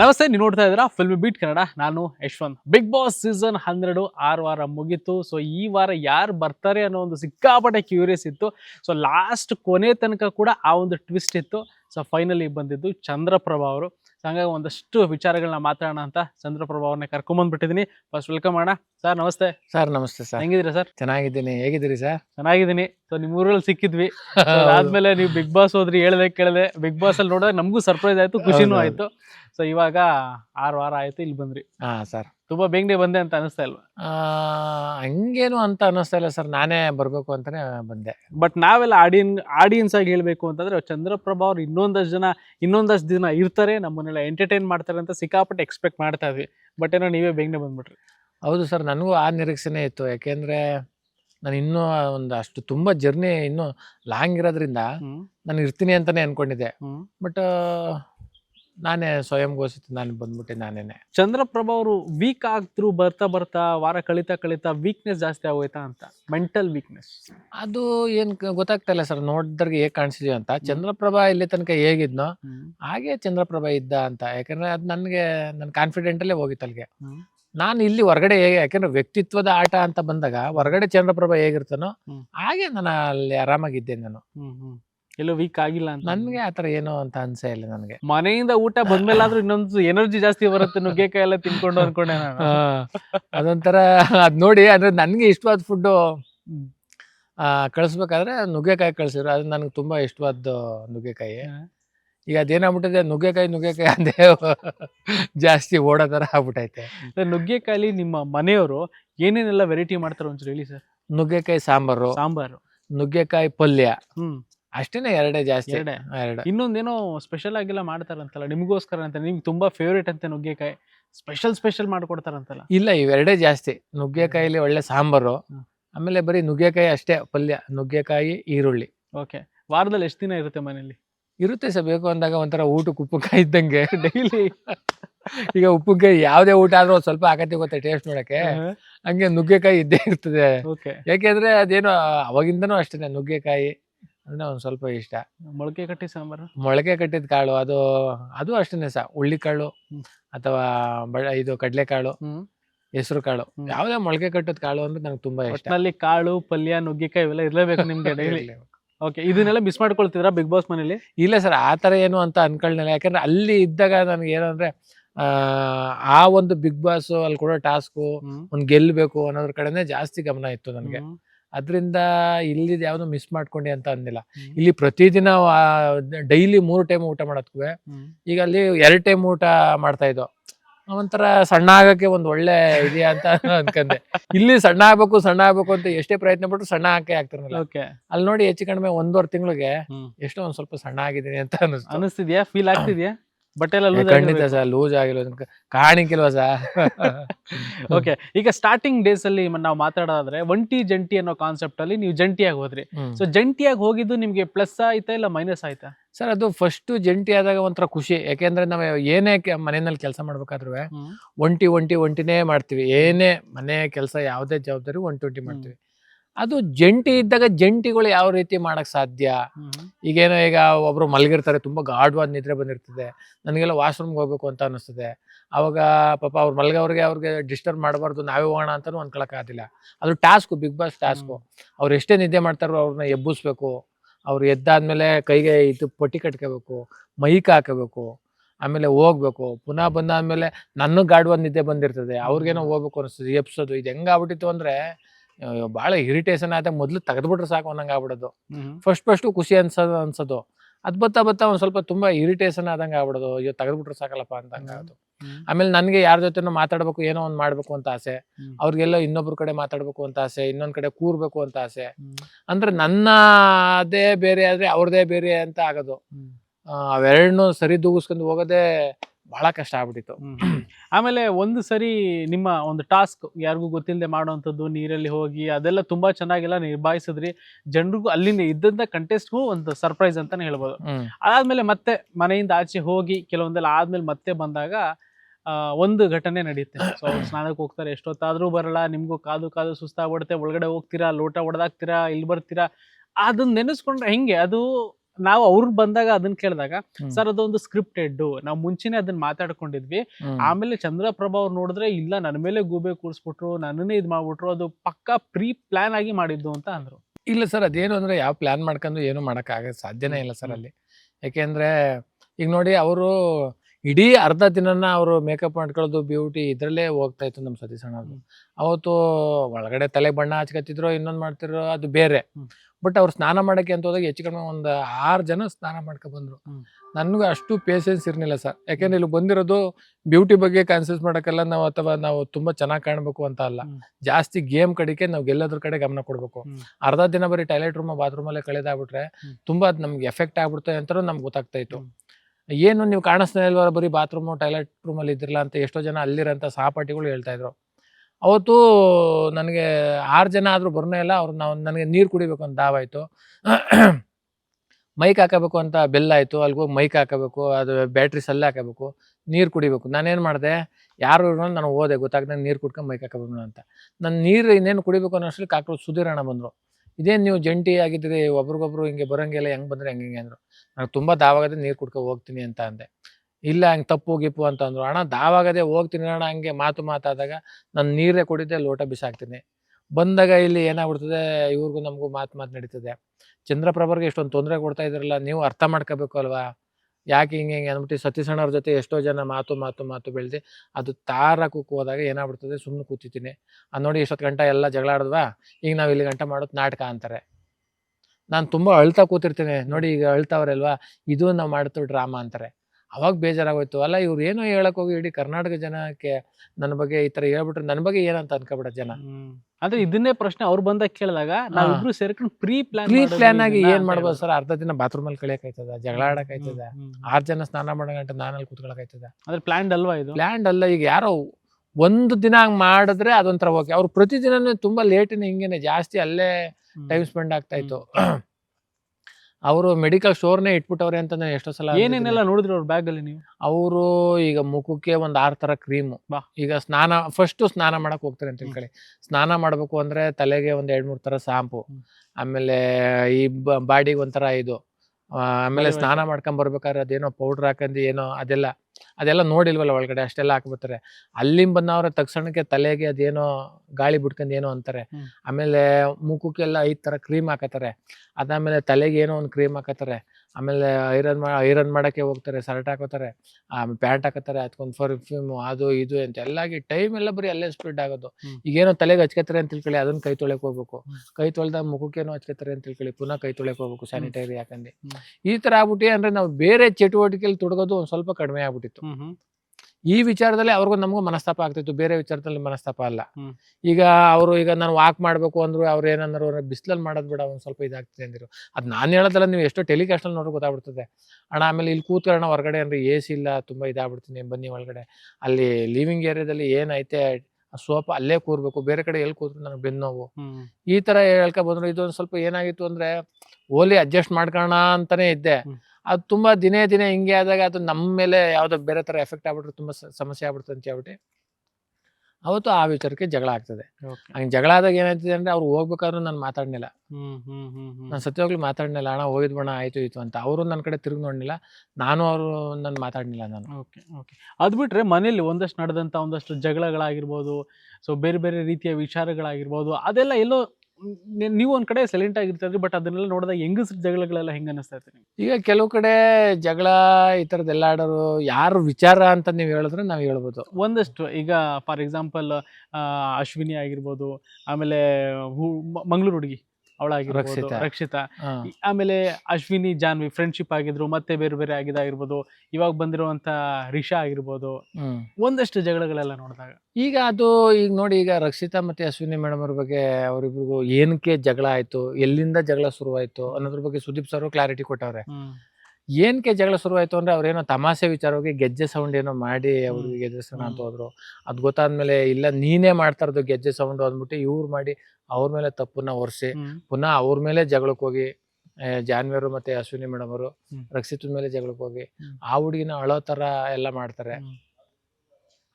ನಮಸ್ತೆ ನೀವು ನೋಡ್ತಾ ಇದ್ದೀರಾ ಫಿಲ್ಮ್ ಬೀಟ್ ಕನ್ನಡ ನಾನು ಯಶ್ವಂತ್. ಬಿಗ್ ಬಾಸ್ ಸೀಸನ್ ಹನ್ನೆರಡು ಆರು ವಾರ ಮುಗೀತು. ಸೊ ಈ ವಾರ ಯಾರು ಬರ್ತಾರೆ ಅನ್ನೋ ಒಂದು ಸಿಕ್ಕಾಪಟ್ಟೆ ಕ್ಯೂರಿಯಸ್ ಇತ್ತು. ಸೊ ಲಾಸ್ಟ್ ಕೊನೆ ತನಕ ಕೂಡ ಆ ಒಂದು ಟ್ವಿಸ್ಟ್ ಇತ್ತು. ಸೊ ಫೈನಲಿ ಬಂದಿದ್ದು ಚಂದ್ರಪ್ರಭಾ ಅವರು. ಸೊ ಹಂಗಾಗಿ ಒಂದಷ್ಟು ವಿಚಾರಗಳನ್ನ ಮಾತಾಡೋಣ ಅಂತ ಚಂದ್ರಪ್ರಭಾ ಅವ್ರನ್ನ ಕರ್ಕೊಂಬಂದ್ಬಿಟ್ಟಿದ್ದೀನಿ ಫಸ್ಟ್ ವೆಲ್ಕಮ್ ಮಾಡೋಣ ಸರ್ ನಮಸ್ತೆ. ಸರ್ ನಮಸ್ತೆ ಸರ್ ಹೆಂಗಿದ್ರಿ ಸರ್ ಚೆನ್ನಾಗಿದ್ದೀನಿ. ಹೇಗಿದ್ದೀರಿ ಸರ್ ಚೆನ್ನಾಗಿದ್ದೀನಿ. ಸೊ ನಿಮ್ಮ ಊರಲ್ಲಿ ಸಿಕ್ಕಿದ್ವಿ. ಆದ್ಮೇಲೆ ನೀವು ಬಿಗ್ ಬಾಸ್ ಹೋದ್ರಿ ಹೇಳ್ದೆ ಕೇಳಿದೆ. ಬಿಗ್ ಬಾಸ್ ಅಲ್ಲಿ ನೋಡಿದ್ರೆ ನಮಗೂ ಸರ್ಪ್ರೈಸ್ ಆಯ್ತು ಖುಷಿನೂ. ಆಯ್ತು. ಸೊ ಇವಾಗ ಆರು ವಾರ ಆಯ್ತು ಇಲ್ಲಿ ಬಂದ್ರಿ. ಹಾ ಸರ್ ತುಂಬಾ ಬೇಗನೆ ಬಂದೆ ಅಂತ ಅನಿಸ್ತಾ ಇಲ್ವಾ? ಆ, ಹಂಗೇನು ಅಂತ ಅನಿಸ್ತಾ ಇಲ್ಲ ಸರ್. ನಾನೇ ಬರಬೇಕು ಅಂತಾನೆ ಬಂದೆ. ಬಟ್ ನಾವೆಲ್ಲ ಆಡಿಯನ್ ಆಡಿಯನ್ಸ್ ಆಗಿ ಹೇಳ್ಬೇಕು ಅಂತಂದ್ರೆ ಚಂದ್ರಪ್ರಭಾ ಅವ್ರು ಇನ್ನೊಂದಷ್ಟು ಜನ ಇನ್ನೊಂದಷ್ಟು ದಿನ ಇರ್ತಾರೆ ನಮ್ಮನ್ನೆಲ್ಲ ಎಂಟರ್ಟೈನ್ ಮಾಡ್ತಾರೆ ಅಂತ ಸಿಕ್ಕಾಪಟ್ಟೆ ಎಕ್ಸ್ಪೆಕ್ಟ್ ಮಾಡ್ತಾ ಇದ್ವಿ. ಬಟ್ ಏನೋ ನೀವೇ ಬೇಗನೆ ಬಂದ್ಬಿಟ್ರಿ. ಹೌದು ಸರ್ ನನಗೂ ಆ ನಿರೀಕ್ಷೆನೇ ಇತ್ತು. ಯಾಕೆಂದ್ರೆ ನಾನು ಇನ್ನೂ ಒಂದು ಅಷ್ಟು ತುಂಬ ಜರ್ನಿ ಇನ್ನೂ ಲಾಂಗ್ ಇರೋದ್ರಿಂದ ನಾನು ಇರ್ತೀನಿ ಅಂತಾನೆ ಅನ್ಕೊಂಡಿದ್ದೆ. ಬಟ್ ನಾನೇ ಸ್ವಯಂ ಘೋಷಿತ ನಾನು ಬಂದ್ಬಿಟ್ಟೆ ನಾನೇನೆ. ಚಂದ್ರಪ್ರಭ ಅವರು ವೀಕ್ ಆಗ್ತಿರು ಬರ್ತಾ ಬರ್ತಾ ವಾರ ಕಳೀತಾ ಕಳೀತಾ ವೀಕ್ನೆಸ್ ಜಾಸ್ತಿ ಆಗೋಯ್ತಾ ಅಂತ? ಮೆಂಟಲ್ ವೀಕ್ನೆಸ್ ಅದು ಏನ್ ಕ- ಗೊತ್ತಾಗ್ತಾ ಇಲ್ಲ ಸರ್ ನೋಡಿದ್ರಿಗೆ ಹೇಗೆ ಕಾಣಿಸಿದ್ವಿ ಅಂತ. ಚಂದ್ರಪ್ರಭಾ ಇಲ್ಲಿ ತನಕ ಹೇಗಿದ್ನೋ ಹಾಗೆ ಚಂದ್ರಪ್ರಭಾ ಇದ್ದ ಅಂತ. ಯಾಕಂದ್ರೆ ಅದು ನನಗೆ ನನ್ನ ಕಾನ್ಫಿಡೆಂಟಲ್ಲೇ ಹೋಗಿತ್ತು ಅಲ್ಲಿಗೆ. ನಾನು ಇಲ್ಲಿ ಹೊರಗಡೆ ಹೇಗೆ ಯಾಕಂದ್ರೆ ವ್ಯಕ್ತಿತ್ವದ ಆಟ ಅಂತ ಬಂದಾಗ ಹೊರಗಡೆ ಚಂದ್ರಪ್ರಭಾ ಹೇಗಿರ್ತಾನೋ ಹ್ಮ್. ಹಾಗೆ ನಾನು ಅಲ್ಲಿ ಆರಾಮಾಗಿದ್ದೆ ನಾನು. ಎಲ್ಲೋ ವೀಕ್ ಆಗಿಲ್ಲ ಅಂತ. ನನ್ಗೆ ಆತರ ಏನೋ ಅಂತ ಅನ್ಸೇ ಇಲ್ಲ ನನಗೆ. ಮನೆಯಿಂದ ಊಟ ಬಂದ್ಮೇಲಾದ್ರೂ ಇನ್ನೊಂದು ಎನರ್ಜಿ ಜಾಸ್ತಿ ಬರುತ್ತೆ ನುಗ್ಗೆಕಾಯಿ ಎಲ್ಲ ತಿನ್ಕೊಂಡು ಅನ್ಕೊಂಡೆ ನಾನು. ಅದೊಂಥರ ಅದ್ ನೋಡಿ ಅಂದ್ರೆ ನನ್ಗೆ ಇಷ್ಟವಾದ ಫುಡ್ಡು ಆ ಕಳಿಸ್ಬೇಕಾದ್ರೆ ನುಗ್ಗೆಕಾಯಿ ಕಳ್ಸಿದ್ರು. ಅದು ನನಗೆ ತುಂಬಾ ಇಷ್ಟವಾದ ನುಗ್ಗೆಕಾಯಿ. ಈಗ ಅದೇನಾಗ್ಬಿಟ್ಟಿದೆ ನುಗ್ಗೆಕಾಯಿ ನುಗ್ಗೆಕಾಯಿ ಅಂದೇ ಜಾಸ್ತಿ ಓಡೋ ಥರ ಆಗ್ಬಿಟ್ಟೈತೆ ನುಗ್ಗೆಕಾಯಿ ನಿಮ್ಮ ಮನೆಯವರು ಏನೇನೆಲ್ಲ ವೆರೈಟಿ ಮಾಡ್ತಾರೆ ಒಂಚೂರು ಹೇಳಿ ಸರ್? ನುಗ್ಗೆಕಾಯಿ ಸಾಂಬಾರು. ಸಾಂಬಾರು. ನುಗ್ಗೆಕಾಯಿ ಪಲ್ಯ. ಹ್ಮ್. ಅಷ್ಟೇನೆ ಎರಡೇ ಜಾಸ್ತಿ. ಎರಡೇ. ಎರಡು. ಇನ್ನೊಂದೇನೋ ಸ್ಪೆಷಲ್ ಆಗಿಲ್ಲ ಮಾಡ್ತಾರಂತಲ್ಲ ನಿಮಗೋಸ್ಕರ ಅಂತ ನಿಮ್ಗೆ ತುಂಬಾ ಫೇವ್ರೇಟ್ ಅಂತ ನುಗ್ಗೆಕಾಯಿ. ಸ್ಪೆಷಲ್ ಸ್ಪೆಷಲ್ ಮಾಡ್ಕೊಡ್ತಾರಂತಲ್ಲ. ಇಲ್ಲ ಇವೆರಡೇ ಜಾಸ್ತಿ. ನುಗ್ಗೆಕಾಯಿಲಿ ಒಳ್ಳೆ ಸಾಂಬಾರು ಆಮೇಲೆ ಬರೀ ನುಗ್ಗೆಕಾಯಿ ಅಷ್ಟೇ ಪಲ್ಯ ನುಗ್ಗೆಕಾಯಿ ಈರುಳ್ಳಿ. ಓಕೆ. ವಾರದಲ್ಲಿ ಎಷ್ಟು ದಿನ ಇರುತ್ತೆ ಮನೇಲಿ? ಇರುತ್ತೆ ಸರ್ ಬೇಕು ಅಂದಾಗ ಒಂಥರ ಊಟಕ್ಕೆ ಉಪ್ಪುಕಾಯಿ ಇದ್ದಂಗೆ. ಡೈಲಿ. ಈಗ ಉಪ್ಪುಕಾಯಿ ಯಾವುದೇ ಊಟ ಆದ್ರೂ ಒಂದ್ ಸ್ವಲ್ಪ ಆಗತ್ತೆ ಗೊತ್ತೆ ಟೇಸ್ಟ್ ನೋಡಕ್ಕೆ? ಹಂಗೆ ನುಗ್ಗೆಕಾಯಿ ಇದ್ದೇ ಇರ್ತದೆ. ಓಕೆ. ಯಾಕೆಂದ್ರೆ ಅದೇನೋ ಅವಾಗಿಂದನೂ ಅಷ್ಟೇ ನುಗ್ಗೆಕಾಯಿ ಅಂದ್ರೆ ಒಂದು ಸ್ವಲ್ಪ ಇಷ್ಟ. ಮೊಳಕೆ ಕಟ್ಟಿದ ಸಾಂಬಾರು? ಮೊಳಕೆ ಕಟ್ಟಿದ ಕಾಳು ಅದು ಅದು ಅಷ್ಟೇ ಸಹ ಕಾಳು ಅಥವಾ ಬ ಇದು ಕಡಲೆಕಾಳು ಹೆಸರು ಕಾಳು. ಯಾವುದೇ ಮೊಳಕೆ ಕಟ್ಟದ ಕಾಳು ಅಂದ್ರೆ ನಂಗೆ ತುಂಬಾ ಇಷ್ಟ. ಅಲ್ಲಿ ಕಾಳು ಪಲ್ಯ ನುಗ್ಗೆಕಾಯಿ ಇವೆಲ್ಲ ಇರಲೇಬೇಕು ನಿಮ್ಗೆ ಡೈಲಿ ಓಕೆ ಇದನ್ನೆಲ್ಲ ಮಿಸ್ ಮಾಡ್ಕೊಳ್ತಿದ್ರಾ ಬಿಗ್ ಬಾಸ್ ಮನೇಲಿ? ಇಲ್ಲ ಸರ್ ಆ ಥರ ಏನು ಅಂತ ಅನ್ಕೊಳ್ಳಲ್ಲ ಯಾಕಂದ್ರೆ ಅಲ್ಲಿ ಇದ್ದಾಗ ನನಗೆ ಏನಂದ್ರೆ ಆ, ಆ ಒಂದು ಬಿಗ್ ಬಾಸ್ ಅಲ್ಲಿ ಕೊಡೋ ಟಾಸ್ಕು ಒಂದು ಗೆಲ್ಲಬೇಕು ಅನ್ನೋದ್ರ ಕಡೆನೇ ಜಾಸ್ತಿ ಗಮನ ಇತ್ತು ನನಗೆ. ಅದರಿಂದ ಇಲ್ಲಿದ್ ಯಾವ್ದು ಮಿಸ್ ಮಾಡ್ಕೊಂಡಿ ಅಂತ ಅಂದಿಲ್ಲ. ಇಲ್ಲಿ ಪ್ರತಿದಿನ ಡೈಲಿ ಮೂರು ಟೈಮ್ ಊಟ ಮಾಡೋದ್ಕೂ ಈಗ ಅಲ್ಲಿ ಎರಡು ಟೈಮ್ ಊಟ ಮಾಡ್ತಾ ಇದ್ದೋ. ಒಂಥರ ಸಣ್ಣ ಆಗಕ್ಕೆ ಒಂದ್ ಒಳ್ಳೆ ಇದೆಯಾ ಅಂತ ಅನ್ಕಂದೆ. ಇಲ್ಲಿ ಸಣ್ಣ ಆಗ್ಬೇಕು ಸಣ್ಣ ಆಗ್ಬೇಕು ಅಂತ ಎಷ್ಟೇ ಪ್ರಯತ್ನ ಪಟ್ಟು ಸಣ್ಣ ಹಾಕೇ ಆಗ್ತಿರಲಿಲ್ಲ. ಅಲ್ಲಿ ನೋಡಿ ಹೆಚ್ಚು ಕಡಿಮೆ ಒಂದೂವರೆ ತಿಂಗಳಿಗೆ. ಎಷ್ಟೋ ಒಂದ್ ಸ್ವಲ್ಪ ಸಣ್ಣ ಆಗಿದ್ದೀನಿ ಅಂತ ಅನಿಸ್ತು. ಅನಿಸ್ತಿದ್ಯಾ? ಫೀಲ್ ಆಗ್ತಿದ್ಯಾ? ಬಟ್ಟೆ ಎಲ್ಲ ಲೂಸ್ ಖಂಡಿತ ಸರ್ ಲೂಸ್ ಆಗಿರೋದು ಕಾಣಿಕಿಲ್ವಾ ಸರ್? ಓಕೆ ಈಗ ಸ್ಟಾರ್ಟಿಂಗ್ ಡೇಸ್ ಅಲ್ಲಿ ನಾವು ಮಾತಾಡೋದಾದ್ರೆ ಒಂಟಿ ಜಂಟಿ ಅನ್ನೋ ಕಾನ್ಸೆಪ್ಟ್ ಅಲ್ಲಿ ನೀವು ಜಂಟಿಯಾಗಿ ಹೋದ್ರಿ. ಸೊ ಜಂಟಿಯಾಗಿ ಹೋಗಿದ್ದು ನಿಮ್ಗೆ ಪ್ಲಸ್ ಆಯ್ತಾ ಇಲ್ಲ ಮೈನಸ್ ಆಯ್ತಾ? ಸರ್ ಅದು ಫಸ್ಟ್ ಜಂಟಿ ಆದಾಗ ಒಂಥರ ಖುಷಿ. ಯಾಕೆಂದ್ರೆ ನಾವು ಏನೇ ಮನೆಯಲ್ಲಿ ಕೆಲಸ ಮಾಡ್ಬೇಕಾದ್ರೂ ಒಂಟಿ ಒಂಟಿ ಒಂಟಿನೇ ಮಾಡ್ತೀವಿ. ಏನೇ ಮನೆ ಕೆಲಸ ಯಾವುದೇ ಜವಾಬ್ದಾರಿ ಒಂಟಿ ಒಂಟಿ ಮಾಡ್ತೀವಿ. ಅದು ಜಂಟಿ ಇದ್ದಾಗ ಜಂಟಿಗಳು ಯಾವ ರೀತಿ ಮಾಡಕ್ ಸಾಧ್ಯ? ಈಗೇನೋ ಈಗ ಒಬ್ರು ಮಲಗಿರ್ತಾರೆ ತುಂಬಾ ಗಾಢವಾದ ನಿದ್ರೆ ಬಂದಿರ್ತದೆ ನನಗೆಲ್ಲ ವಾಶ್ರೂಮ್ಗೆ ಹೋಗ್ಬೇಕು ಅಂತ ಅನಿಸ್ತದೆ. ಅವಾಗ ಪಾಪ ಅವ್ರು ಮಲಗವ್ರಿಗೆ ಅವ್ರಿಗೆ ಡಿಸ್ಟರ್ಬ್ ಮಾಡಬಾರ್ದು ನಾವೇ ಹೋಗೋಣ ಅಂತಾನು ಅನ್ಕೊಳಕ್ಕಾಗಲ್ಲ ಅದು ಟಾಸ್ಕ್ ಬಿಗ್ ಬಾಸ್ ಟಾಸ್ಕು. ಅವ್ರು ಎಷ್ಟೇ ನಿದ್ದೆ ಮಾಡ್ತಾರೋ ಅವ್ರನ್ನ ಎಬ್ಬಿಸ್ಬೇಕು. ಅವ್ರು ಎದ್ದಾದ್ಮೇಲೆ ಕೈಗೆ ಇದು ಪಟ್ಟಿ ಕಟ್ಕೋಬೇಕು ಮೈಕ್ ಹಾಕಬೇಕು ಆಮೇಲೆ ಹೋಗ್ಬೇಕು. ಪುನಃ ಬಂದಾದ್ಮೇಲೆ ನನ್ನ ಗಾಢವಾದ ನಿದ್ದೆ ಬಂದಿರ್ತದೆ. ಅವ್ರಿಗೇನೋ ಹೋಗ್ಬೇಕು ಅನಿಸ್ತದೆ ಎಬ್ಸೋದು. ಇದು ಹೆಂಗಾಗ್ಬಿಟ್ಟಿತ್ತು ಅಂದ್ರೆ ಭಾಳ ಇರಿಟೇಷನ್ ಆದಾಗ ಮೊದಲು ತೆಗೆದ್ಬಿಟ್ರೆ ಸಾಕು ಅನ್ನಂಗೆ ಆಗ್ಬಿಡೋದು. ಫಸ್ಟ್ ಫಸ್ಟು ಖುಷಿ ಅನ್ಸೋದು ಅನ್ಸೋದು. ಅದ್ ಬತ್ತಾ ಬತ್ತಾ ಒಂದ್ ಸ್ವಲ್ಪ ತುಂಬಾ ಇರಿಟೇಷನ್ ಆದಂಗೆ ಆಗ್ಬಿಡೋದು. ಅಯ್ಯೋ ತೆಗೆದ್ಬಿಟ್ರೆ ಸಾಕಲ್ಲಪ್ಪ ಅಂತ ಆಗೋದು ಆಮೇಲೆ ನನಗೆ ಯಾರ ಜೊತೆನೂ ಮಾತಾಡ್ಬೇಕು ಏನೋ ಒಂದ್ ಮಾಡ್ಬೇಕು ಅಂತ ಆಸೆ. ಅವ್ರಿಗೆಲ್ಲ ಇನ್ನೊಬ್ರ ಕಡೆ ಮಾತಾಡ್ಬೇಕು ಅಂತ ಆಸೆ ಇನ್ನೊಂದ್ ಕಡೆ ಕೂರ್ಬೇಕು ಅಂತ ಆಸೆ. ಅಂದ್ರೆ ನನ್ನ ಅದೇ ಬೇರೆ ಆದ್ರೆ ಅವ್ರದೇ ಬೇರೆ ಅಂತ ಆಗೋದು. ಅವೆರಡನ್ನೂ ಸರಿ ದೂಗಿಸ್ಕೊಂಡು ಹೋಗೋದೇ ಬಹಳ ಕಷ್ಟ ಆಗ್ಬಿಟ್ಟಿತ್ತು. ಆಮೇಲೆ ಒಂದು ಸರಿ ನಿಮ್ಮ ಒಂದು ಟಾಸ್ಕ್ ಯಾರಿಗೂ ಗೊತ್ತಿಲ್ಲದೆ ಮಾಡುವಂಥದ್ದು ನೀರಲ್ಲಿ ಹೋಗಿ ಅದೆಲ್ಲ ತುಂಬಾ ಚೆನ್ನಾಗೆಲ್ಲ ನಿಭಾಯಿಸಿದ್ರಿ. ಜನರಿಗೂ ಅಲ್ಲಿಂದ ಇದ್ದಂತ ಕಂಟೆಸ್ಟ್ಗೂ ಒಂದು ಸರ್ಪ್ರೈಸ್ ಅಂತಾನೆ ಹೇಳ್ಬೋದು. ಅದಾದ್ಮೇಲೆ ಮತ್ತೆ ಮನೆಯಿಂದ ಆಚೆ ಹೋಗಿ ಕೆಲವೊಂದೆಲ್ಲ ಆದ್ಮೇಲೆ ಮತ್ತೆ ಬಂದಾಗ ಒಂದು ಘಟನೆ ನಡೆಯುತ್ತೆ. ಸೊ ಸ್ನಾನಕ್ಕೆ ಹೋಗ್ತಾರೆ ಎಷ್ಟೊತ್ತಾದ್ರೂ ಬರಲ್ಲ ನಿಮ್ಗೂ ಕಾದು ಕಾದು ಸುಸ್ತಾಗ್ಬಿಡುತ್ತೆ ಒಳಗಡೆ ಹೋಗ್ತೀರಾ ಲೋಟ ಹೊಡೆದಾಕ್ತೀರಾ ಇಲ್ಲಿ ಬರ್ತೀರಾ ಅದನ್ನ ನೆನೆಸ್ಕೊಂಡ್ರೆ ಹೆಂಗೆ? ಅದು ನಾವು ಅವ್ರು ಬಂದಾಗ ಅದನ್ನ ಕೇಳಿದಾಗ. ಸರ್ ಅದೊಂದು ಸ್ಕ್ರಿಪ್ಟೆಡ್ ನಾವು ಮುಂಚೆನೆ ಅದನ್ನ ಮಾತಾಡ್ಕೊಂಡಿದ್ವಿ. ಆಮೇಲೆ ಚಂದ್ರಪ್ರಭಾ ಅವ್ರು ನೋಡಿದ್ರೆ ಇಲ್ಲ ನನ್ನ ಮೇಲೆ ಗೂಬೆ ಕೂರಿಸ್ಬಿಟ್ರು ನನ್ನನ್ನೇ ಇದು ಮಾಡ್ಬಿಟ್ರು ಅದು ಪಕ್ಕಾ ಪ್ರೀ ಪ್ಲಾನ್ ಆಗಿ ಮಾಡಿದ್ದು ಅಂತ ಅಂದ್ರು ಇಲ್ಲ ಸರ್ ಅದೇನು ಅಂದ್ರೆ ಯಾವ ಪ್ಲಾನ್ ಮಾಡ್ಕೊಂಡು ಏನು ಮಾಡೋಕ್ಕಾಗ ಸಾಧ್ಯನೇ ಇಲ್ಲ ಸರ್ ಅಲ್ಲಿ ಯಾಕೆಂದ್ರೆ ಈಗ ನೋಡಿ ಅವರು ಇಡೀ ಅರ್ಧ ದಿನನ ಅವರು ಮೇಕಪ್ ಮಾಡ್ಕೊಳ್ಳೋದು ಬ್ಯೂಟಿ ಇದ್ರಲ್ಲೇ ಹೋಗ್ತಾ ಇತ್ತು ನಮ್ಮ ಸತೀಶ್ ಅಣ್ಣ ಅವತ್ತು ಒಳಗಡೆ ತಲೆ ಬಣ್ಣ ಹಚ್ಕತ್ತಿದ್ರು ಇನ್ನೊಂದು ಮಾಡ್ತಿರೋ ಅದು ಬೇರೆ. ಬಟ್ ಅವ್ರು ಸ್ನಾನ ಮಾಡೋಕ್ಕೆ ಅಂತ ಹೋದಾಗ ಹೆಚ್ಚು ಕಡಿಮೆ ಒಂದು ಆರು ಜನ ಸ್ನಾನ ಮಾಡ್ಕೊ ಬಂದ್ರು. ನನಗೂ ಅಷ್ಟು ಪೇಷನ್ಸ್ ಇರಲಿಲ್ಲ ಸರ್. ಯಾಕೆಂದ್ರೆ ಇಲ್ಲಿ ಬಂದಿರೋದು ಬ್ಯೂಟಿ ಬಗ್ಗೆ ಕಾನ್ಸನ್ಸ್ ಮಾಡೋಕ್ಕೆಲ್ಲ ನಾವು ಅಥವಾ ನಾವು ತುಂಬಾ ಚೆನ್ನಾಗಿ ಕಾಣಬೇಕು ಅಂತ ಅಲ್ಲ. ಜಾಸ್ತಿ ಗೇಮ್ ಕಡೆಗೆ ನಾವು ಗೆಲ್ಲೋದ್ರ ಕಡೆ ಗಮನ ಕೊಡಬೇಕು. ಅರ್ಧ ದಿನ ಬರೀ ಟಾಯ್ಲೆಟ್ ರೂಮ್ ಬಾತ್ರೂಮಲ್ಲೇ ಕಳೆದಾಗ್ಬಿಟ್ರೆ ತುಂಬ ತುಂಬಾ ಅದ್ ನಮ್ಗೆ ಎಫೆಕ್ಟ್ ಆಗ್ಬಿಡುತ್ತೆ ಅಂತ ನಮ್ಗೆ ಗೊತ್ತಾಗ್ತಾ ಇತ್ತು. ಹ್ಮ್. ಏನು ನೀವು ಕಾಣಿಸ್ತಾ ಇಲ್ವಲ್ಲ, ಬರೀ ಬಾತ್ರೂಮು ಟಾಯ್ಲೆಟ್ ರೂಮಲ್ಲಿ ಇದ್ದಿರಲ್ಲ ಅಂತ ಎಷ್ಟೋ ಜನ ಅಲ್ಲಿರೋಂಥ ಸಹಪಾಠಿಗಳು ಹೇಳ್ತಾ ಇದ್ರು. ಅವತ್ತು ನನಗೆ ಆರು ಜನ ಆದರೂ ಬರನೇ ಇಲ್ಲ, ಅವ್ರು ನಾವು ನನಗೆ ನೀರು ಕುಡಿಬೇಕು ಅಂತ ದಾವಾಯ್ತು ಮೈಕ್ ಹಾಕಬೇಕು ಅಂತ ಬೆಲ್ ಆಯ್ತು ಅಲ್ಲಿಗೆ ಹೋಗಿ ಮೈಕ್ ಹಾಕಬೇಕು, ಅದು ಬ್ಯಾಟ್ರಿ ಸಲ್ಲೇ ಹಾಕಬೇಕು, ನೀರು ಕುಡಿಬೇಕು. ನಾನೇನು ಮಾಡಿದೆ, ಯಾರು ನಾನು ಓದೆ ಗೊತ್ತಾಗ್ದಂಗೆ ನೀರು ಕುಡ್ಕೊಂಡು ಮೈಕ್ ಹಾಕಬೇಕು ಅಂತ. ನಾನು ನೀರು ಇನ್ನೇನು ಕುಡಿಬೇಕು ಅನ್ನೋ ಅಷ್ಟರಲ್ಲಿ ಕಾಕ್ರೋಚ್ ಸುಧೀರಣ್ಣ ಬಂದರು. ಇದೇನು ನೀವು ಜಂಟಿ ಆಗಿದ್ರಿ ಒಬ್ರಿಗೊಬ್ರು ಹಿಂಗೆ ಬರಂಗಿಲ್ಲ ಹೆಂಗೆ ಬಂದ್ರೆ, ಹೆಂಗೆ ಹಿಂಗೆ ಅಂದರು. ನಾನು ತುಂಬ ದಾವಾಗದೆ ನೀರು ಕುಡ್ಕೊ ಹೋಗ್ತೀನಿ ಅಂತ ಅಂದೆ. ಇಲ್ಲ, ಹಂಗೆ ತಪ್ಪು ಗಿಪ್ಪು ಅಂತ ಅಂದ್ರು. ಅಣ್ಣ, ದಾವಾಗದೆ ಹೋಗ್ತೀನಿ ಅಣ್ಣ, ಹಂಗೆ ಮಾತು ಮಾತಾದಾಗ ನಾನು ನೀರೇ ಕುಡಿದೆ ಲೋಟ ಬಿಸಾಕ್ತೀನಿ. ಬಂದಾಗ ಇಲ್ಲಿ ಏನಾಗ್ಬಿಡ್ತದೆ, ಇವ್ರಿಗೂ ನಮಗೂ ಮಾತು ಮಾತು ನಡೀತದೆ. ಚಂದ್ರಪ್ರಭರ್ಗೆ ಇಷ್ಟೊಂದು ತೊಂದರೆ ಕೊಡ್ತಾ ಇದ್ರಲ್ಲ, ನೀವು ಅರ್ಥ ಮಾಡ್ಕೋಬೇಕು ಅಲ್ವಾ? ಯಾಕೆ ಹಿಂಗೆ ಹಿಂಗೆ ಅಂದ್ಬಿಟ್ಟು ಸತೀಸಣ್ಣವ್ರ ಜೊತೆ ಎಷ್ಟೋ ಜನ ಮಾತು ಮಾತು ಮಾತು ಬೆಳೆದು ಅದು ತಾರಕಕ್ಕೆ ಹೋದಾಗ ಏನಾಗ್ಬಿಡ್ತದೆ? ಸುಮ್ಮನೆ ಕೂತಿದ್ದೀನಿ. ಅದು ನೋಡಿ ಇಷ್ಟೊತ್ತು ಗಂಟೆ ಎಲ್ಲ ಜಗಳ ಆಡಿದ್ವಾ ಈಗ ನಾವು ಇಲ್ಲಿ ಗಂಟೆ ಮಾಡೋದು ನಾಟಕ ಅಂತಾರೆ. ನಾನು ತುಂಬ ಅಳ್ತಾ ಕೂತಿರ್ತೀನಿ. ನೋಡಿ ಈಗ ಅಳ್ತಾವ್ರಲ್ವಾ ಇದು ನಾವು ಮಾಡ್ತೀವಿ ಡ್ರಾಮಾ ಅಂತಾರೆ. ಅವಾಗ ಬೇಜಾರಾಗೋಯ್ತು. ಅಲ್ಲ ಇವ್ರು ಏನೋ ಹೇಳಕ್ ಹೋಗಿ ಇಡೀ ಕರ್ನಾಟಕ ಜನಕ್ಕೆ ನನ್ನ ಬಗ್ಗೆ ಈ ತರ ಹೇಳ್ಬಿಟ್ರೆ ನನ್ನ ಬಗ್ಗೆ ಏನಂತ ಅನ್ಕೊಬಿಡ ಜನ. ಅಂದ್ರೆ ಇದನ್ನೇ ಪ್ರಶ್ನೆ ಅವ್ರು ಬಂದಾಗ ಕೇಳಿದಾಗ ನಾವಿಬ್ರು ಸೇರ್ಕೊಂಡು ಪ್ರೀ ಪ್ಲಾನ್ ಪ್ರೀ ಪ್ಲಾನ್ ಆಗಿ ಏನ್ ಮಾಡ್ಬೋದು ಸರ್? ಅರ್ಧ ದಿನ ಬಾತ್ರೂಮ್ ಅಲ್ಲಿ ಕಳಿಯಕ್ ಆಯ್ತದ ಜಗಳ ಆಡಕ್ ಆಯ್ತದ ಆರ್ ಜನ ಸ್ನಾನ ಮಾಡೋ ಗಂಟೆ ನಾನಲ್ಲಿ ಕೂತ್ಕೊಳಕ್ ಆಯ್ತದ. ಅಂದ್ರೆ ಪ್ಲಾನ್ ಅಲ್ವಾ ಇದು? ಪ್ಲಾನ್ ಅಲ್ಲ ಈಗ ಯಾರೋ ಒಂದು ದಿನ ಹಂಗ್ ಮಾಡಿದ್ರೆ ಅದೊಂಥರ ಓಕೆ ಅವ್ರು ಪ್ರತಿದಿನನೂ ತುಂಬಾ ಲೇಟಿನ ಹಿಂಗೇನೆ ಜಾಸ್ತಿ ಅಲ್ಲೇ ಟೈಮ್ ಸ್ಪೆಂಡ್ ಆಗ್ತಾ ಇತ್ತು. ಅವರು ಮೆಡಿಕಲ್ ಸ್ಟೋರ್ನೇ ಇಟ್ಬಿಟ್ಟವ್ರೆ ಅಂತ ನಾನು ಎಷ್ಟೋ ಸಲ ಏನೇನೆಲ್ಲ ನೋಡಿದ್ರಿ ಅವ್ರ ಬ್ಯಾಗ್ ಅಲ್ಲಿ ನೀವು? ಅವರು ಈಗ ಮುಖಕ್ಕೆ ಒಂದ್ ಆರ್ ತರ ಕ್ರೀಮ್ ಬಾ. ಈಗ ಸ್ನಾನ ಫಸ್ಟ್ ಸ್ನಾನ ಮಾಡಕ್ ಹೋಗ್ತಾರೆ ಅಂತ ತಿಳ್ಕೊಳ್ಳಿ ಸ್ನಾನ ಮಾಡಬೇಕು ಅಂದ್ರೆ ತಲೆಗೆ ಒಂದ್ ಎರಡ್ ಮೂರ್ ತರ ಶಾಂಪು. ಆಮೇಲೆ ಈ ಬಾಡಿಗೆ ಒಂಥರ ಇದು. ಆಮೇಲೆ ಸ್ನಾನ ಮಾಡ್ಕೊಂಡ್ ಬರ್ಬೇಕಾದ್ರೆ ಅದೇನೋ ಪೌಡರ್ ಹಾಕಂದು ಏನೋ ಅದೆಲ್ಲ. ಅದೆಲ್ಲ ನೋಡಿಲ್ವಲ್ಲ ಒಳಗಡೆ ಅಷ್ಟೆಲ್ಲ ಹಾಕ್ಬಿಡ್ತಾರೆ. ಅಲ್ಲಿಂದ ಬಂದವ್ರ ತಕ್ಷಣಕ್ಕೆ ತಲೆಗೆ ಅದೇನೋ ಗಾಳಿ ಬಿಡ್ಕೊಂಡು ಏನೋ ಅಂತಾರೆ. ಆಮೇಲೆ ಮುಖಕ್ಕೆಲ್ಲ ಐದ್ ತರ ಕ್ರೀಮ್ ಹಾಕತ್ತಾರೆ. ಅದಾದ್ಮೇಲೆ ತಲೆಗೆ ಏನೋ ಒಂದು ಕ್ರೀಮ್ ಹಾಕತಾರೆ ಆಮೇಲೆ ಐರನ್ ಮಾ ಐರನ್ ಮಾಡೋಕ್ಕೆ ಹೋಗ್ತಾರೆ ಶರ್ಟ್ ಹಾಕೋತಾರೆ ಆಮೇಲೆ ಪ್ಯಾಂಟ್ ಹಾಕೋತಾರೆ ಅದಕ್ಕೊಂದು ಪರ್ಫ್ಯೂಮ್ ಅದು ಇದು ಅಂತ ಎಲ್ಲಾಗಿ ಟೈಮ್ ಎಲ್ಲ ಬರೀ ಅಲ್ಲೇ ಸ್ಪೀಡ್ ಆಗೋದು. ಈಗೇನೋ ತಲೆಗೆ ಹಚ್ಕೋತಾರೆ ಅಂತ ತಿಳ್ಕೊಳ್ಳಿ ಅದನ್ನ ಕೈ ತೊಳೆಕ್ ಹೋಗ್ಬೇಕು. ಕೈ ತೊಳೆದಾಗ ಮುಖಕ್ಕೇನೋ ಹಚ್ಕೋತಾರೆ ಅಂತ ತಿಳ್ಕೊಳ್ಳಿ ಪುನಃ ಕೈ ತೊಳೆಕ್ ಹೋಗ್ಬೇಕು ಸ್ಯಾನಿಟೈರಿ ಹ್ಮ್. ಈ ಥರ ಆಗ್ಬಿಟ್ಟು ಅಂದ್ರೆ ನಾವು ಬೇರೆ ಚಟುವಟಿಕೆಯಲ್ಲಿ ತೊಡಗೋದು ಒಂದು ಸ್ವಲ್ಪ ಕಡಿಮೆ ಆಗ್ಬಿಟ್ಟಿತ್ತು ಈ ವಿಚಾರದಲ್ಲಿ ಅವ್ರಿಗೂ ನಮಗೂ ಮನಸ್ತಾಪ ಆಗ್ತಿತ್ತು. ಬೇರೆ ವಿಚಾರದಲ್ಲಿ ಮನಸ್ತಾಪ ಅಲ್ಲ. ಈಗ ಅವರು ಈಗ ನಾನು ವಾಕ್ ಮಾಡಬೇಕು ಅಂದ್ರು ಅವ್ರು ಏನಂದ್ರು ಬಿಸಿಲಲ್ಲಿ ಮಾಡೋದು ಬೇಡ ಒಂದ್ ಸ್ವಲ್ಪ ಇದಾಗ್ತದೆ ಅಂದಿರು. ಅದು ನಾನು ಹೇಳೋದಲ್ಲ ನೀವು ಎಷ್ಟೋ ಟೆಲಿಕಾಸ್ಟ್ ಅಲ್ಲಿ ನೋಡ್ರಿ ಗೊತ್ತಾಗ್ಬಿಡ್ತದೆ. ಅಣ್ಣ ಆಮೇಲೆ ಇಲ್ಲಿ ಕೂತ್ಕೊಳ್ಳೋಣ ಹೊರಗಡೆ ಅಂದ್ರೆ ಎ ಸಿ ಇಲ್ಲ ತುಂಬಾ ಇದಾಗ್ಬಿಡ್ತೀನಿ ಬನ್ನಿ ಒಳಗಡೆ. ಅಲ್ಲಿ ಲಿವಿಂಗ್ ಏರಿಯಾದಲ್ಲಿ ಏನೈತೆ ಸೋಫಾ ಅಲ್ಲೇ ಕೂರ್ಬೇಕು. ಬೇರೆ ಕಡೆ ಎಲ್ಲಿ ಕೂತ್ರು ನನಗೆ ಬೆನ್ನು ನೋವು. ಈ ತರ ಹೇಳ್ಕೊ ಬಂದ್ರು. ಇದೊಂದು ಸ್ವಲ್ಪ ಏನಾಗಿತ್ತು ಅಂದ್ರೆ ಓಲಿ ಅಡ್ಜಸ್ಟ್ ಮಾಡ್ಕೋಣ ಅಂತಾನೆ ಇದ್ದೆ. ಅದು ತುಂಬ ದಿನೇ ದಿನೇ ಹಿಂಗೆ ಆದಾಗ ಅದು ನಮ್ಮ ಮೇಲೆ ಯಾವುದೋ ಬೇರೆ ಥರ ಎಫೆಕ್ಟ್ ಆಗ್ಬಿಟ್ರೆ ತುಂಬ ಸಮಸ್ಯೆ ಆಗ್ಬಿಡ್ತು ಅಂತ ಹೇಳ್ಬಿಟ್ಟು ಅವತ್ತು ಆ ವಿಚಾರಕ್ಕೆ ಜಗಳ ಆಗ್ತದೆ. ಹಂಗೆ ಜಗಳ ಆದಾಗ ಏನಾಯ್ತದೆ ಅಂದ್ರೆ ಅವ್ರು ಹೋಗ್ಬೇಕಾದ್ರೂ ನಾನು ಮಾತಾಡಲಿಲ್ಲ. ನಾನು ಸತ್ಯವಾಗ್ಲೂ ಮಾತಾಡಲಿಲ್ಲ ಅಣ್ಣ ಹೋಗಿದ್ ಬಣ್ಣ ಆಯ್ತು ಇತ್ತು ಅಂತ. ಅವರು ನನ್ನ ಕಡೆ ತಿರುಗಿ ನೋಡಲಿಲ್ಲ. ನಾನು ಅವರು ನಾನು ಮಾತಾಡ್ನಿಲ್ಲ ನಾನು. Okay okay. ಅದು ಬಿಟ್ರೆ ಮನೇಲಿ ಒಂದಷ್ಟು ನಡೆದಂತ ಒಂದಷ್ಟು ಜಗಳಗಳಾಗಿರ್ಬೋದು ಸೊ ಬೇರೆ ಬೇರೆ ರೀತಿಯ ವಿಚಾರಗಳಾಗಿರ್ಬೋದು ಅದೆಲ್ಲ ಎಲ್ಲೋ ನೀವು ಒಂದು ಕಡೆ ಸೈಲೆಂಟ್ ಆಗಿರ್ತೀರಿ ಬಟ್ ಅದನ್ನೆಲ್ಲ ನೋಡಿದಾಗ ಹೆಂಗಸ್ರ ಜಗಳಗಳೆಲ್ಲ ಹೆಂಗ ಅನಿಸ್ತಾ ಇರ್ತೀನಿ ಈಗ ಕೆಲವು ಕಡೆ ಜಗಳ ಈ ಥರದ್ದೆಲ್ಲ ಆಡೋರು ಯಾರು ವಿಚಾರ ಅಂತ ನೀವು ಹೇಳಿದ್ರೆ ನಾವು ಹೇಳ್ಬೋದು. ಒಂದಷ್ಟು ಈಗ ಫಾರ್ ಎಕ್ಸಾಂಪಲ್ ಅಶ್ವಿನಿ ಆಗಿರ್ಬೋದು ಆಮೇಲೆ ಹೂ- ಮಂಗಳೂರು ಹುಡುಗಿ. ಅವಳಾಗಿರ್ಬೋದು ರಕ್ಷಿತಾ. ರಕ್ಷಿತಾ. ಆಮೇಲೆ ಅಶ್ವಿನಿ ಜಾನ್ವಿ ಫ್ರೆಂಡ್ಶಿಪ್ ಆಗಿದ್ರು ಮತ್ತೆ ಬೇರೆ ಬೇರೆ ಆಗಿದಾಗಿರ್ಬೋದು ಇವಾಗ ಬಂದಿರುವಂತ ರಿಷಾ ಆಗಿರ್ಬೋದು ಒಂದಷ್ಟು ಜಗಳಗಳೆಲ್ಲ ನೋಡಿದಾಗ. ಈಗ ಅದು ಈಗ ನೋಡಿ ಈಗ ರಕ್ಷಿತಾ ಮತ್ತೆ ಅಶ್ವಿನಿ ಮೇಡಮ್ ಅವ್ರ ಬಗ್ಗೆ ಅವರಿಬ್ರಿಗೂ ಏನಕ್ಕೆ ಜಗಳ ಆಯ್ತು ಎಲ್ಲಿಂದ ಜಗಳ ಶುರುವಾಯ್ತು ಅನ್ನೋದ್ರ ಬಗ್ಗೆ ಸುದೀಪ್ ಸರ್ ಕ್ಲಾರಿಟಿ ಕೊಟ್ಟವ್ರೆ. ಏನಕ್ಕೆ ಜಗಳ ಶುರುವಾಯ್ತು ಅಂದರೆ ಅವ್ರೇನೋ ತಮಾಷೆ ವಿಚಾರವಾಗಿ ಗೆಜ್ಜೆ ಸೌಂಡ್ ಏನೋ ಮಾಡಿ ಅವ್ರಿಗೆ ಗೆಜ್ಜೆಸೋಣ ಅಂತ ಹೋದ್ರು. ಅದ್ ಗೊತ್ತಾದ್ಮೇಲೆ ಇಲ್ಲ ನೀನೇ ಮಾಡ್ತಾ ಇರೋದು ಗೆಜ್ಜೆ ಸೌಂಡ್ ಅಂದ್ಬಿಟ್ಟು ಇವ್ರು ಮಾಡಿ ಅವ್ರ ಮೇಲೆ ತಪ್ಪನ್ನ ಒರೆಸಿ ಪುನಃ ಅವ್ರ ಮೇಲೆ ಜಗಳಕ್ಕೆ ಹೋಗಿ ಜಾನ್ವಿಯರು ಜಾನ್ವಿ ಮತ್ತೆ ಅಶ್ವಿನಿ ಮೇಡಮ್ ಅವರು. ರಕ್ಷಿತ್ ಮೇಲೆ ಜಗಳಕ್ಕೆ ಹೋಗಿ ಆ ಹುಡುಗಿನ ಅಳೋ ತರ ಎಲ್ಲ ಮಾಡ್ತಾರೆ.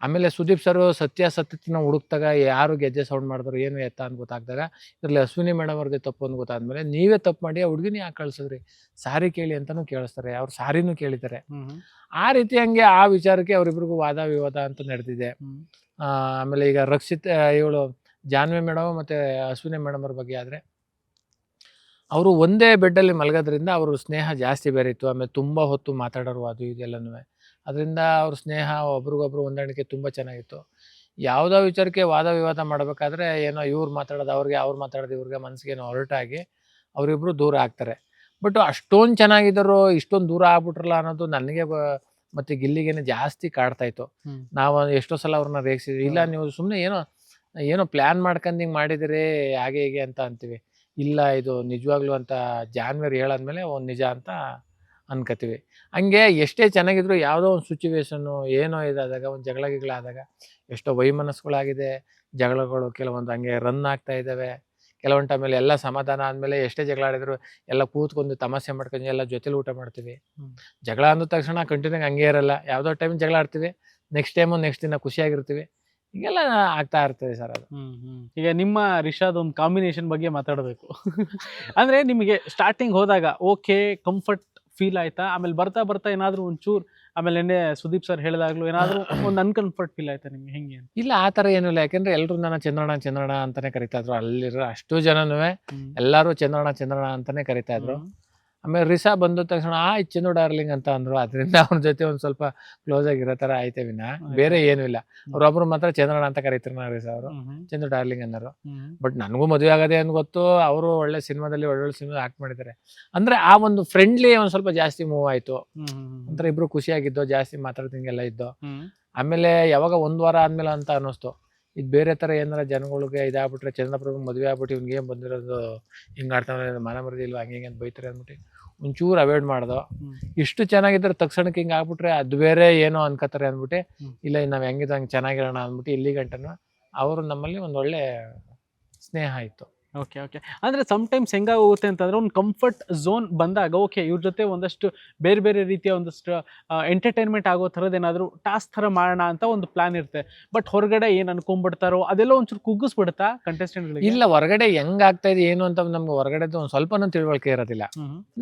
ಆಮೇಲೆ ಸುದೀಪ್ ಸರ್ ಸತ್ಯ ಸತ್ಯಾಸತ್ಯನ ಹುಡುಕ್ದಾಗ ಯಾರು ಗೆಜ್ಜೆ ಸೌಂಡ್ ಮಾಡಿದ್ರು ಏನು ಎತ್ತ ಅಂತ ಗೊತ್ತಾಗ್ದಾಗ ಇದ್ರಲ್ಲಿ ಅಶ್ವಿನಿ ಮೇಡಮ್ ಅವ್ರದ್ದು ತಪ್ಪು ಅಂತ ಗೊತ್ತಾದ್ಮೇಲೆ ನೀವೇ ತಪ್ಪು ಮಾಡಿ ಆ ಹುಡುಗಿನ ಯಾಕೆ ಕಳ್ಸಿದ್ರಿ? ಸಾರಿ ಕೇಳಿ ಅಂತಾನು ಕೇಳಿಸ್ತಾರೆ ಅವ್ರು ಸಾರಿನೂ ಕೇಳಿದ್ದಾರೆ. ಆ ರೀತಿ ಹಂಗೆ ಆ ವಿಚಾರಕ್ಕೆ ಅವರಿಬ್ರಿಗೂ ವಾದ ವಿವಾದ ಅಂತ ನಡೆದಿದೆ. ಆ, ಆಮೇಲೆ ಈಗ ರಕ್ಷಿತ್ ಇವಳು ಜಾನ್ವಿ ಮೇಡಮ್ ಮತ್ತೆ ಅಶ್ವಿನಿ ಮೇಡಮ್ ಅವ್ರ ಬಗ್ಗೆ ಆದ್ರೆ ಅವರು ಒಂದೇ ಬೆಡ್ಡಲ್ಲಿ ಮಲಗೋದ್ರಿಂದ ಅವರು ಸ್ನೇಹ ಜಾಸ್ತಿ ಬೇರೆ ಇತ್ತು ಆಮೇಲೆ ತುಂಬಾ ಹೊತ್ತು ಮಾತಾಡೋರು ಅದು ಇದೆಲ್ಲನೂ ಅದರಿಂದ ಅವ್ರ ಸ್ನೇಹ ಒಬ್ರಿಗೊಬ್ರು ಹೊಂದಾಣಿಕೆ ತುಂಬಾ ಚೆನ್ನಾಗಿತ್ತು. ಯಾವುದೋ ವಿಚಾರಕ್ಕೆ ವಾದ ವಿವಾದ ಮಾಡಬೇಕಾದ್ರೆ ಏನೋ ಇವ್ರು ಮಾತಾಡೋದು ಅವ್ರಿಗೆ ಅವ್ರು ಮಾತಾಡೋದು ಇವ್ರಿಗೆ ಮನಸ್ಸಿಗೆ ಏನೋ ಹೊರಟಾಗಿ ಅವರಿಬ್ರು ದೂರ ಆಗ್ತಾರೆ. ಬಟ್ ಅಷ್ಟೊಂದು ಚೆನ್ನಾಗಿದ್ದರು ಇಷ್ಟೊಂದು ದೂರ ಆಗ್ಬಿಟ್ರಲ್ಲ ಅನ್ನೋದು ನನಗೆ ಬ- ಮತ್ತೆ ಗಿಲ್ಲಿಗೇನೆ ಜಾಸ್ತಿ ಕಾಡ್ತಾಯಿತ್ತು ನಾವು ಎಷ್ಟೋ ಸಲ ಅವ್ರನ್ನ ರೇಗಿಸಿದ್ವಿ. ಇಲ್ಲ ನೀವು ಸುಮ್ಮನೆ ಏನೋ ಏನೋ ಪ್ಲಾನ್ ಮಾಡ್ಕೊಂಡು ಹಿಂಗೆ ಮಾಡಿದಿರಿ ಹಾಗೆ ಹೀಗೆ ಅಂತ ಅಂತೀವಿ. ಇಲ್ಲ ಇದು ನಿಜವಾಗ್ಲೂ ಅಂತ ಜಾನ್ವರಿ ಹೇಳಾದ್ಮೇಲೆ ಒಂದು ನಿಜ ಅಂತ ಅನ್ಕೋತೀವಿ ಹಂಗೆ ಎಷ್ಟೇ ಚೆನ್ನಾಗಿದ್ರು ಯಾವುದೋ ಒಂದು ಸಿಚುವೇಶನ್ನು ಏನೋ ಇದಾದಾಗ ಒಂದು ಜಗಳ ಗಿಗಳಾದಾಗ ಎಷ್ಟೋ ವೈಮನಸ್ಸುಗಳಾಗಿದೆ ಜಗಳಗಳು ಕೆಲವೊಂದು ಹಂಗೆ ರನ್ ಆಗ್ತಾ ಇದ್ದಾವೆ. ಕೆಲವೊಂದು ಟೈಮಲ್ಲಿ ಎಲ್ಲ ಸಮಾಧಾನ ಆದಮೇಲೆ ಎಷ್ಟೇ ಜಗಳ ಆಡಿದ್ರು ಎಲ್ಲ ಕೂತ್ಕೊಂಡು ತಮಾಷೆ ಮಾಡ್ಕೊಂಡು ಎಲ್ಲ ಜೊತೆಲಿ ಊಟ ಮಾಡ್ತೀವಿ. ಜಗಳ ಅಂದ ತಕ್ಷಣ ಕಂಟಿನ್ಯೂ ಹಂಗೆ ಇರಲ್ಲ. ಯಾವುದೋ ಟೈಮ್ ಜಗಳ ಆಡ್ತೀವಿ. ನೆಕ್ಸ್ಟ್ ಟೈಮು ನೆಕ್ಸ್ಟ್ ದಿನ ಖುಷಿಯಾಗಿರ್ತೀವಿ. ಹೀಗೆಲ್ಲ ಆಗ್ತಾ ಇರ್ತದೆ ಸರ್ ಅದು. ಈಗ ನಿಮ್ಮ ರಿಷಾದ ಒಂದು ಕಾಂಬಿನೇಷನ್ ಬಗ್ಗೆ ಮಾತಾಡಬೇಕು. ಅಂದ್ರೆ ನಿಮಗೆ ಸ್ಟಾರ್ಟಿಂಗ್ ಹೋದಾಗ ಓಕೆ ಕಂಫರ್ಟ್ ಫೀಲ್ ಆಯ್ತಾ? ಆಮೇಲೆ ಬರ್ತಾ ಬರ್ತಾ ಏನಾದ್ರು ಒಂಚೂರು ಆಮೇಲೆ ನೆನ್ನೆ ಸುದೀಪ್ ಸರ್ ಹೇಳಿದಾಗ್ಲೂ ಏನಾದ್ರು ಒಂದು ಅನ್ಕಂಫರ್ಟ್ ಫೀಲ್ ಆಯ್ತಾ ನಿಮ್ಗೆ? ಹೆಂಗೆ ಇಲ್ಲ ಆ ಥರ ಏನೂ ಇಲ್ಲ. ಯಾಕೆಂದ್ರೆ ಎಲ್ಲರೂ ನನ್ನ ಚಂದ್ರಣ್ಣ ಚಂದ್ರಣ್ಣ ಅಂತಾನೆ ಕರಿತಾ ಇದ್ರು. ಅಲ್ಲಿರೋ ಅಷ್ಟು ಜನನೂ. ಎಲ್ಲರೂ ಚಂದ್ರಣ್ಣ ಚಂದ್ರಣ್ಣ ಅಂತಾನೆ ಕರಿತಾ ಇದ್ರು. ಆಮೇಲೆ ರಿಸಾ ಬಂದ ತಕ್ಷಣ ಆ ಚಿನ್ನು ಡಾರ್ಲಿಂಗ್ ಅಂತ ಅಂದ್ರು. ಅದರಿಂದ ಅವ್ರ ಜೊತೆ ಒಂದ್ ಸ್ವಲ್ಪ ಕ್ಲೋಸ್ ಆಗಿರೋ ತರ ಆಯ್ತೆ ವಿನ ಬೇರೆ ಏನು ಇಲ್ಲ. ಅವ್ರೊಬ್ರು ಮಾತ್ರ ಚಂದ್ರಣ್ಣ ಅಂತ ಕರೀತಾರೆ ನಾ ರಿಸಾ ಅವರು. ಹ್ಮ್. ಡಾರ್ಲಿಂಗ್ ಅನ್ನೋರು. ಬಟ್ ನನಗೂ ಮದುವೆ ಆಗದೆ ಅಂತ ಗೊತ್ತು. ಅವರು ಒಳ್ಳೆ ಸಿನಿಮಾದಲ್ಲಿ ಒಳ್ಳೊಳ್ಳೆ ಸಿನಿಮಾ ಆಕ್ಟ್ ಮಾಡಿದ್ದಾರೆ. ಅಂದ್ರೆ ಆ ಒಂದು ಫ್ರೆಂಡ್ಲಿ ಒಂದ್ ಸ್ವಲ್ಪ ಜಾಸ್ತಿ ಮೂವ್ ಆಯ್ತು. ಅಂದ್ರೆ ಇಬ್ರು ಖುಷಿಯಾಗಿದ್ದು ಜಾಸ್ತಿ ಮಾತಾಡ್ದಂಗೆಲ್ಲ ಇದ್ದು. ಆಮೇಲೆ ಯಾವಾಗ ಒಂದ್ ವಾರ ಆದ್ಮೇಲೆ ಅಂತ ಅನ್ನಿಸ್ತು. ಇದು ಬೇರೆ ತರ ಏನಾರ ಜನಗಳಿಗೆ ಇದಾಗ್ಬಿಟ್ರೆ ಚಂದ್ರಪ್ರಭು ಮದುವೆ ಆಗ್ಬಿಟ್ಟು ಇವ್ನಿಗೆ ಬಂದಿರೋದು? ಹಿಂಗ್ ಆಡ್ತಾನೆ ಮನ ಮರದಿ ಇಲ್ವಾ? ಹಂಗೆ ಹಿಂಗೆ ಅಂತ ಬೈತಾರೆ ಅಂದ್ಬಿಟ್ಟು. ಒಂಚೂರು ಅವಾಯ್ಡ್ ಮಾಡ್ದೋ. ಇಷ್ಟು ಚೆನ್ನಾಗಿದ್ರೆ ತಕ್ಷಣಕ್ಕೆ ಹಿಂಗೆ ಆಗ್ಬಿಟ್ರೆ ಅದು ಬೇರೆ ಏನೋ ಅನ್ಕೋತಾರೆ ಅಂದ್ಬಿಟ್ಟು ಇಲ್ಲ ನಾವು ಹೆಂಗಿದ್ ಹಂಗೆ ಚೆನ್ನಾಗಿರೋಣ ಅಂದ್ಬಿಟ್ಟು ಇಲ್ಲಿ ಗಂಟನು ಅವರು ನಮ್ಮಲ್ಲಿ ಒಂದೊಳ್ಳೆ ಒಳ್ಳೆ ಸ್ನೇಹ ಇತ್ತು. ಓಕೆ ಓಕೆ ಅಂದ್ರೆ ಸಮ್ಟೈಮ್ಸ್ ಹೆಂಗಾಗೋಗುತ್ತೆ ಅಂತಂದರೆ ಒಂದು ಕಂಫರ್ಟ್ ಝೋನ್ ಬಂದಾಗ ಓಕೆ ಇವ್ರ ಜೊತೆ ಒಂದಷ್ಟು ಬೇರೆ ಬೇರೆ ರೀತಿಯ ಒಂದಷ್ಟು ಎಂಟರ್ಟೈನ್ಮೆಂಟ್ ಆಗೋ ಥರದ್ದು ಏನಾದ್ರು ಟಾಸ್ಕ್ ಥರ ಮಾಡೋಣ ಅಂತ ಒಂದು ಪ್ಲಾನ್ ಇರುತ್ತೆ. ಬಟ್ ಹೊರಗಡೆ ಏನು ಅನ್ಕೊಂಡ್ಬಿಡ್ತಾರೋ ಅದೆಲ್ಲ ಒಂಚೂರು ಕುಗ್ಗಿಸ್ಬಿಡುತ್ತಾ ಕಂಟೆಸ್ಟೆಂಟ್ಗಳಿಗೆ ಇಲ್ಲ ಹೊರಗಡೆ ಹೆಂಗ್ ಆಗ್ತಾ ಇದೆ ಏನು ಅಂತ ನಮ್ಗೆ ಹೊರಗಡೆ ಒಂದು ಸ್ವಲ್ಪನೂ ತಿಳುವಳಿಕೆ ಇರೋದಿಲ್ಲ.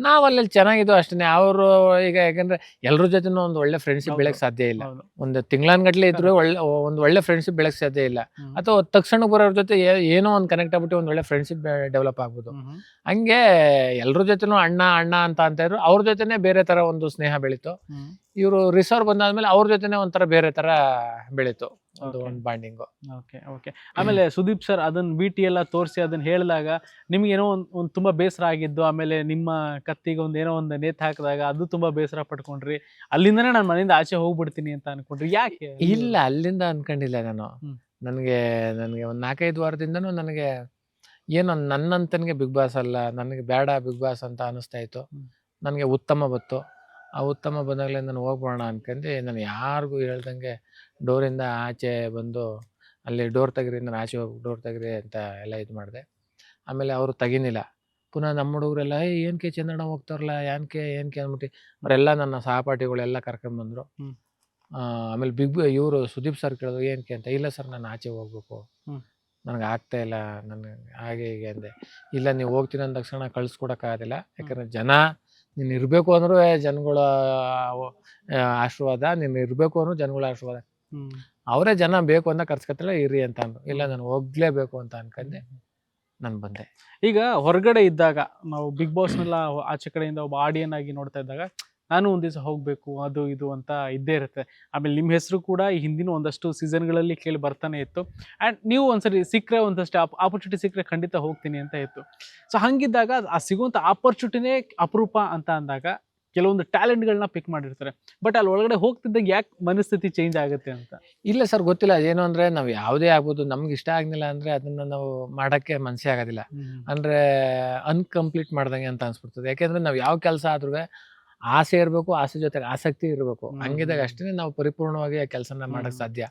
ನಾವು ಅಲ್ಲಿ ಚೆನ್ನಾಗಿದ್ದು ಅಷ್ಟೇ ಅವರು ಈಗ ಯಾಕಂದ್ರೆ ಎಲ್ಲರ ಜೊತೆನೂ ಒಂದು ಒಳ್ಳೆ ಫ್ರೆಂಡ್ಶಿಪ್ ಬೆಳಕ್ಕೆ ಬೆಳಕ್ ಸಾಧ್ಯ ಇಲ್ಲ. ಒಂದು ತಿಂಗಳನ್ಗಟ್ಲೆ ಇದ್ರೆ ಒಳ್ಳೆ ಒಂದು ಒಳ್ಳೆ ಫ್ರೆಂಡ್ಶಿಪ್ ಬೆಳಕ್ಕೆ ಸಾಧ್ಯ ಇಲ್ಲ. ಅಥವಾ ತಕ್ಷಣ ಬರೋರ ಜೊತೆ ಏನೋ ಒಂದು ಕನೆಕ್ಟ್ ಆಗ್ಬಿಟ್ಟು ಒಂದು ಒಳ್ಳೆ ಫ್ರೆಂಡ್ಶಿಪ್ ಫ್ರೆಂಡ್ಶಿಪ್ ಡೆವಲಪ್ ಆಗ್ಬೋದು ಹಂಗೆ ಎಲ್ರ ಜೊತೆನೂ ಅಣ್ಣ ಅಣ್ಣ ಅಂತ ಅಂತ ಇದ್ರು ಅವ್ರ ಜೊತೆನೆ ಬೇರೆ ತರ ಒಂದು ಸ್ನೇಹ ಬೆಳೀತು. ಇವರು ರಿಸರ್ವ್ ಬಂದಾದ್ಮೇಲೆ ಅವ್ರ ಜೊತೆನೆ ಒಂಥರ ಬೇರೆ ತರ ಬೆಳೀತು ಒಂದು. ಒಂದು ಬಾಂಡಿಂಗು ಓಕೆ ಓಕೆ ಆಮೇಲೆ ಸುದೀಪ್ ಸರ್ ಅದನ್ನ ಬಿ ಟಿ ಎಲ್ಲ ತೋರಿಸಿ ಅದನ್ನ ಹೇಳಿದಾಗ ನಿಮ್ಗೆ ಏನೋ ಒಂದು ಒಂದು ತುಂಬಾ ಬೇಸರ ಆಗಿದ್ದು ಆಮೇಲೆ ನಿಮ್ಮ ಕತ್ತಿಗೆ ಒಂದು ಏನೋ ಒಂದು ನೇತು ಹಾಕಿದಾಗ ಅದು ತುಂಬಾ ಬೇಸರ ಪಟ್ಕೊಂಡ್ರಿ. ಅಲ್ಲಿಂದನೇ ನಾನು ಮನೆಯಿಂದ ಆಚೆ ಹೋಗ್ಬಿಡ್ತೀನಿ ಅಂತ ಅನ್ಕೊಂಡ್ರಿ. ಯಾಕೆ? ಇಲ್ಲ ಅಲ್ಲಿಂದ ಅನ್ಕೊಂಡಿಲ್ಲ ನಾನು. ನನಗೆ ನನಗೆ ಒಂದು ನಾಲ್ಕೈದು ವಾರದಿಂದನೂ ನನಗೆ ಏನೋ ನನ್ನಂತನಿಗೆ ಬಿಗ್ ಬಾಸ್ ಅಲ್ಲ ನನಗೆ ಬೇಡ ಬಿಗ್ ಬಾಸ್ ಅಂತ ಅನಿಸ್ತಾ ಇತ್ತು. ನನಗೆ ಉತ್ತಮ ಬತ್ತು ಆ ಉತ್ತಮ ಬಂದಾಗಲೇ ನಾನು ಹೋಗ್ಬೋಣ ಅನ್ಕೊಂಡು ನಾನು ಯಾರಿಗೂ ಹೇಳ್ದಂಗೆ ಡೋರಿಂದ ಆಚೆ ಬಂದು ಅಲ್ಲಿ ಡೋರ್ ತೆಗ್ರಿ ನಾನು ಆಚೆ ಹೋಗಿ ಡೋರ್ ತೆಗ್ರಿ ಅಂತ ಎಲ್ಲ ಇದು ಮಾಡಿದೆ. ಆಮೇಲೆ ಅವರು ತೆಗಿನಿಲ್ಲ. ಪುನಃ ನಮ್ಮ ಹುಡುಗರೆಲ್ಲ ಏ ಏನಕ್ಕೆ ಚಂದಣ್ಣ ಹೋಗ್ತಾರಲ್ಲ ಏನಕ್ಕೆ ಏನಕ್ಕೆ ಅಂದ್ಬಿಟ್ಟು ಅವರೆಲ್ಲ ನನ್ನ ಸಹಪಾಠಿಗಳೆಲ್ಲ ಕರ್ಕೊಂಡ್ಬಂದರು ಹ್ಮ್. ಆಮೇಲೆ ಬಿಗ್ ಇವರು ಸುದೀಪ್ ಸರ್ ಕೇಳಿದ್ರು ಏನಕ್ಕೆ ಅಂತ ಇಲ್ಲ ಸರ್ ನಾನು ಆಚೆ ಹೋಗ್ಬೇಕು. ನನಗೆ ಆಗ್ತಾ ಇಲ್ಲ ನನಗೆ ಹಾಗೆ ಹೀಗೆ ಅಂದೆ. ಇಲ್ಲ ನೀವು ಹೋಗ್ತೀನಿ ಅಂದ ತಕ್ಷಣ ಕಳಿಸ್ಕೊಡಕ್ಕಾಗೋದಿಲ್ಲ ಯಾಕಂದ್ರೆ ಜನ ನೀನು ಇರಬೇಕು ಅಂದ್ರೂ ಜನಗಳ ಆಶೀರ್ವಾದ ನೀನು ಇರಬೇಕು ಅಂದ್ರೂ ಜನಗಳ ಆಶೀರ್ವಾದ. ಅವರೇ ಜನ ಬೇಕು ಅಂತ ಕರ್ಸ್ಕತ್ತಲ್ಲ ಇರಿ ಅಂತ ಅಂದ್ರು. ಇಲ್ಲ ನಾನು ಹೋಗ್ಲೇಬೇಕು ಅಂತ ಅನ್ಕಂಡೆ. ನಾನು ಬಂದೆ. ಈಗ ಹೊರಗಡೆ ಇದ್ದಾಗ ನಾವು ಬಿಗ್ ಬಾಸ್ನೆಲ್ಲ ಆಚೆ ಕಡೆಯಿಂದ ಒಬ್ಬ ಆಡಿಯನ್ ಆಗಿ ನೋಡ್ತಾ ಇದ್ದಾಗ ನಾನು ಒಂದು ದಿವಸ ಹೋಗಬೇಕು ಅದು ಇದು ಅಂತ ಇದ್ದೇ ಇರುತ್ತೆ. ಆಮೇಲೆ ನಿಮ್ಮ ಹೆಸರು ಕೂಡ ಈ ಹಿಂದಿನ ಒಂದಷ್ಟು ಸೀಸನ್ಗಳಲ್ಲಿ ಕೇಳಿ ಬರ್ತಾನೆ ಇತ್ತು. ಆ್ಯಂಡ್ ನೀವು ಒಂದ್ಸರಿ ಸಿಕ್ಕರೆ ಒಂದಷ್ಟು ಆಪರ್ಚುನಿಟಿ ಸಿಕ್ಕರೆ ಖಂಡಿತ ಹೋಗ್ತೀನಿ ಅಂತ ಇತ್ತು. ಸೊ ಹಂಗಿದ್ದಾಗ ಆ ಸಿಗುವಂಥ ಆಪರ್ಚುನಿಟಿನೇ ಅಪರೂಪ ಅಂತ ಅಂದಾಗ ಕೆಲವೊಂದು ಟ್ಯಾಲೆಂಟ್ಗಳನ್ನ ಪಿಕ್ ಮಾಡಿರ್ತಾರೆ. ಬಟ್ ಅಲ್ಲಿ ಒಳಗಡೆ ಹೋಗ್ತಿದ್ದಾಗ ಯಾಕೆ ಮನಸ್ಥಿತಿ ಚೇಂಜ್ ಆಗುತ್ತೆ ಅಂತ? ಇಲ್ಲ ಸರ್ ಗೊತ್ತಿಲ್ಲ. ಏನು ಅಂದ್ರೆ ನಾವು ಯಾವುದೇ ಆಗ್ಬೋದು ನಮ್ಗೆ ಇಷ್ಟ ಆಗಲಿಲ್ಲ ಅಂದ್ರೆ ಅದನ್ನ ನಾವು ಮಾಡಕ್ಕೆ ಮನಸ್ಸೇ ಆಗೋದಿಲ್ಲ. ಅಂದ್ರೆ ಅನ್ಕಂಪ್ಲೀಟ್ ಮಾಡ್ದಂಗೆ ಅಂತ ಅನ್ಸ್ಬಿಡ್ತದೆ. ಯಾಕೆಂದ್ರೆ ನಾವು ಯಾವ ಕೆಲಸ ಆದ್ರೂ ಆಸೆ ಇರಬೇಕು ಆಸೆ ಜೊತೆಗೆ ಆಸಕ್ತಿ ಇರಬೇಕು. ಹಂಗಿದಾಗ ಅಷ್ಟೇ ನಾವು ಪರಿಪೂರ್ಣವಾಗಿ ಆ ಕೆಲಸನ ಮಾಡಕ್ ಸಾಧ್ಯ.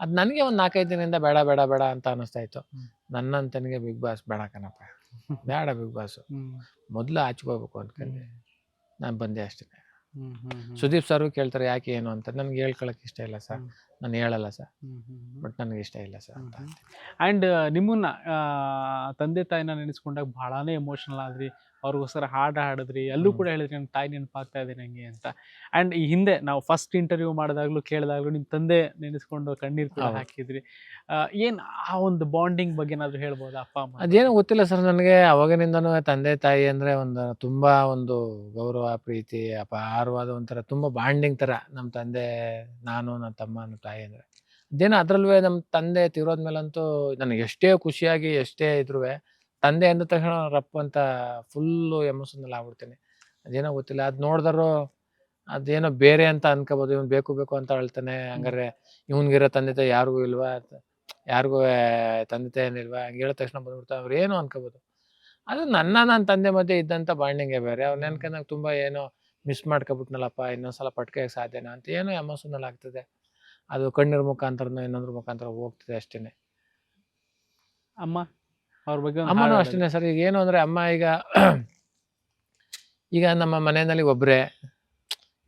ಅದ್ ನನಗೆ ಒಂದ್ ನಾಲ್ಕೈದು ದಿನದಿಂದ ಬೇಡ ಬೇಡ ಬೇಡ ಅಂತ ಅನಿಸ್ತಾ ಇತ್ತು. ನನ್ನಂತನಿಗೆ ಬಿಗ್ ಬಾಸ್ ಬೇಡ ಕಣಪ್ಪ. ಬೇಡ ಬಿಗ್ ಬಾಸ್. ಮೊದಲು ಹೋಗ್ಬೇಕು ಅನ್ಕೊಂಡೆ. ನಾನು ಬಂದೆ ಅಷ್ಟೇ. ಸುದೀಪ್ ಸರ್ ಕೇಳ್ತಾರೆ ಯಾಕೆ ಏನು ಅಂತ. ನನ್ಗೆ ಹೇಳ್ಕೊಳಕ್ ಇಷ್ಟ ಇಲ್ಲ ಸರ್. ನಾನು ಹೇಳಲ್ಲ ಸರ್. ಬಟ್ ನನಗೆ ಇಷ್ಟ ಇಲ್ಲ ಸರ್ ಅಂತ. ಆ್ಯಂಡ್ ನಿಮ್ಮನ್ನ ತಂದೆ ತಾಯಿನ ನೆನೆಸ್ಕೊಂಡಾಗ ಬಹಳಾನೇ ಎಮೋಷನಲ್ ಆದ್ರಿ. ಅವ್ರಿಗೋಸ್ಕರ ಹಾಡು ಹಾಡಿದ್ರಿ ಅಲ್ಲೂ ಕೂಡ ಹೇಳಿದ್ರಿ ನನ್ನ ತಾಯಿ ನೆನಪಾಗ್ತಾ ಇದೆ ನಂಗೆ ಅಂತ. ಆ್ಯಂಡ್ ಈ ಹಿಂದೆ ನಾವು ಫಸ್ಟ್ ಇಂಟರ್ವ್ಯೂ ಮಾಡಿದಾಗಲೂ ಕೇಳಿದಾಗಲೂ ನಿಮ್ಮ ತಂದೆ ನೆನೆಸ್ಕೊಂಡು ಕಣ್ಣೀರು ಕೂಡ ಹಾಕಿದ್ರಿ. ಏನು ಆ ಒಂದು ಬಾಂಡಿಂಗ್ ಬಗ್ಗೆ ಏನಾದ್ರು ಹೇಳ್ಬೋದಾ ಅಪ್ಪ ಅಮ್ಮ? ಅದೇನು ಗೊತ್ತಿಲ್ಲ ಸರ್ ನನಗೆ. ಅವಾಗಿನಿಂದನೂ ತಂದೆ ತಾಯಿ ಅಂದ್ರೆ ಒಂದು ತುಂಬಾ ಒಂದು ಗೌರವ ಪ್ರೀತಿ ಅಪಾರವಾದ ಒಂಥರ ತುಂಬಾ ಬಾಂಡಿಂಗ್ ತರ ನಮ್ಮ ತಂದೆ ನಾನು ನನ್ನ ತಮ್ಮ ನನ್ನ ತಾಯಿ ಅಂದ್ರೆ. ಅದೇನೋ ಅದ್ರಲ್ವೇ ನಮ್ಮ ತಂದೆ ತಿರೋದ್ಮೇಲಂತೂ ನನಗೆ ಎಷ್ಟೇ ಖುಷಿಯಾಗಿ ಎಷ್ಟೇ ಇದ್ರೂ ತಂದೆ ಅಂದ ತಕ್ಷಣ ರಪ್ಪ ಅಂತ ಫುಲ್ಲು ಎಮೋಷನಲ್ ಆಗ್ಬಿಡ್ತೀನಿ. ಅದೇನೋ ಗೊತ್ತಿಲ್ಲ ಅದು ನೋಡಿದ್ರು ಅದೇನೋ ಬೇರೆ ಅಂತ ಅನ್ಕೋಬೋದು ಇವ್ನು ಬೇಕು ಬೇಕು ಅಂತ ಹೇಳ್ತಾನೆ ಹಂಗಾರೆ ಇವನ್ಗಿರೋ ತಂದೆ ತಾಯಿ ಯಾರಿಗೂ ಇಲ್ವಾ ಯಾರಿಗೂ ತಂದೆ ತಾಯಿ ಏನಿಲ್ವಾ ಹಂಗೆ ಹೇಳಿದ ತಕ್ಷಣ ಬಂದ್ಬಿಡ್ತಾ ಅವ್ರು ಏನು ಅನ್ಕೋಬೋದು. ಅದು ನನ್ನ ನನ್ನ ತಂದೆ ಮಧ್ಯೆ ಇದ್ದಂಥ ಬಾಂಡಿಂಗೇ ಬೇರೆ ಅವ್ರು ನೆನ್ಕೊಂಡಾಗ ತುಂಬ ಏನೋ ಮಿಸ್ ಮಾಡ್ಕೊಬಿಟ್ನಲ್ಲಪ್ಪ ಇನ್ನೊಂದ್ಸಲ ಪಟ್ಕೆ ಸಾಧ್ಯನಾ ಅಂತ ಏನೋ ಎಮೋಷನಲ್ ಆಗ್ತದೆ. ಅದು ಕಣ್ಣೀರ್ ಮುಖಾಂತರನೋ ಇನ್ನೊಂದ್ರ ಮುಖಾಂತರ ಹೋಗ್ತದೆ ಅಷ್ಟೇನೆ. ಅಮ್ಮ? ಅವ್ರ ಬಗ್ಗೆ ಒಂದ್ ಅಮ್ಮನೂ ಅಷ್ಟೇ ಸರ್. ಈಗ ಏನು ಅಂದ್ರೆ ಅಮ್ಮ ಈಗ ಈಗ ನಮ್ಮ ಮನೆಯಲ್ಲಿ ಒಬ್ಬರೇ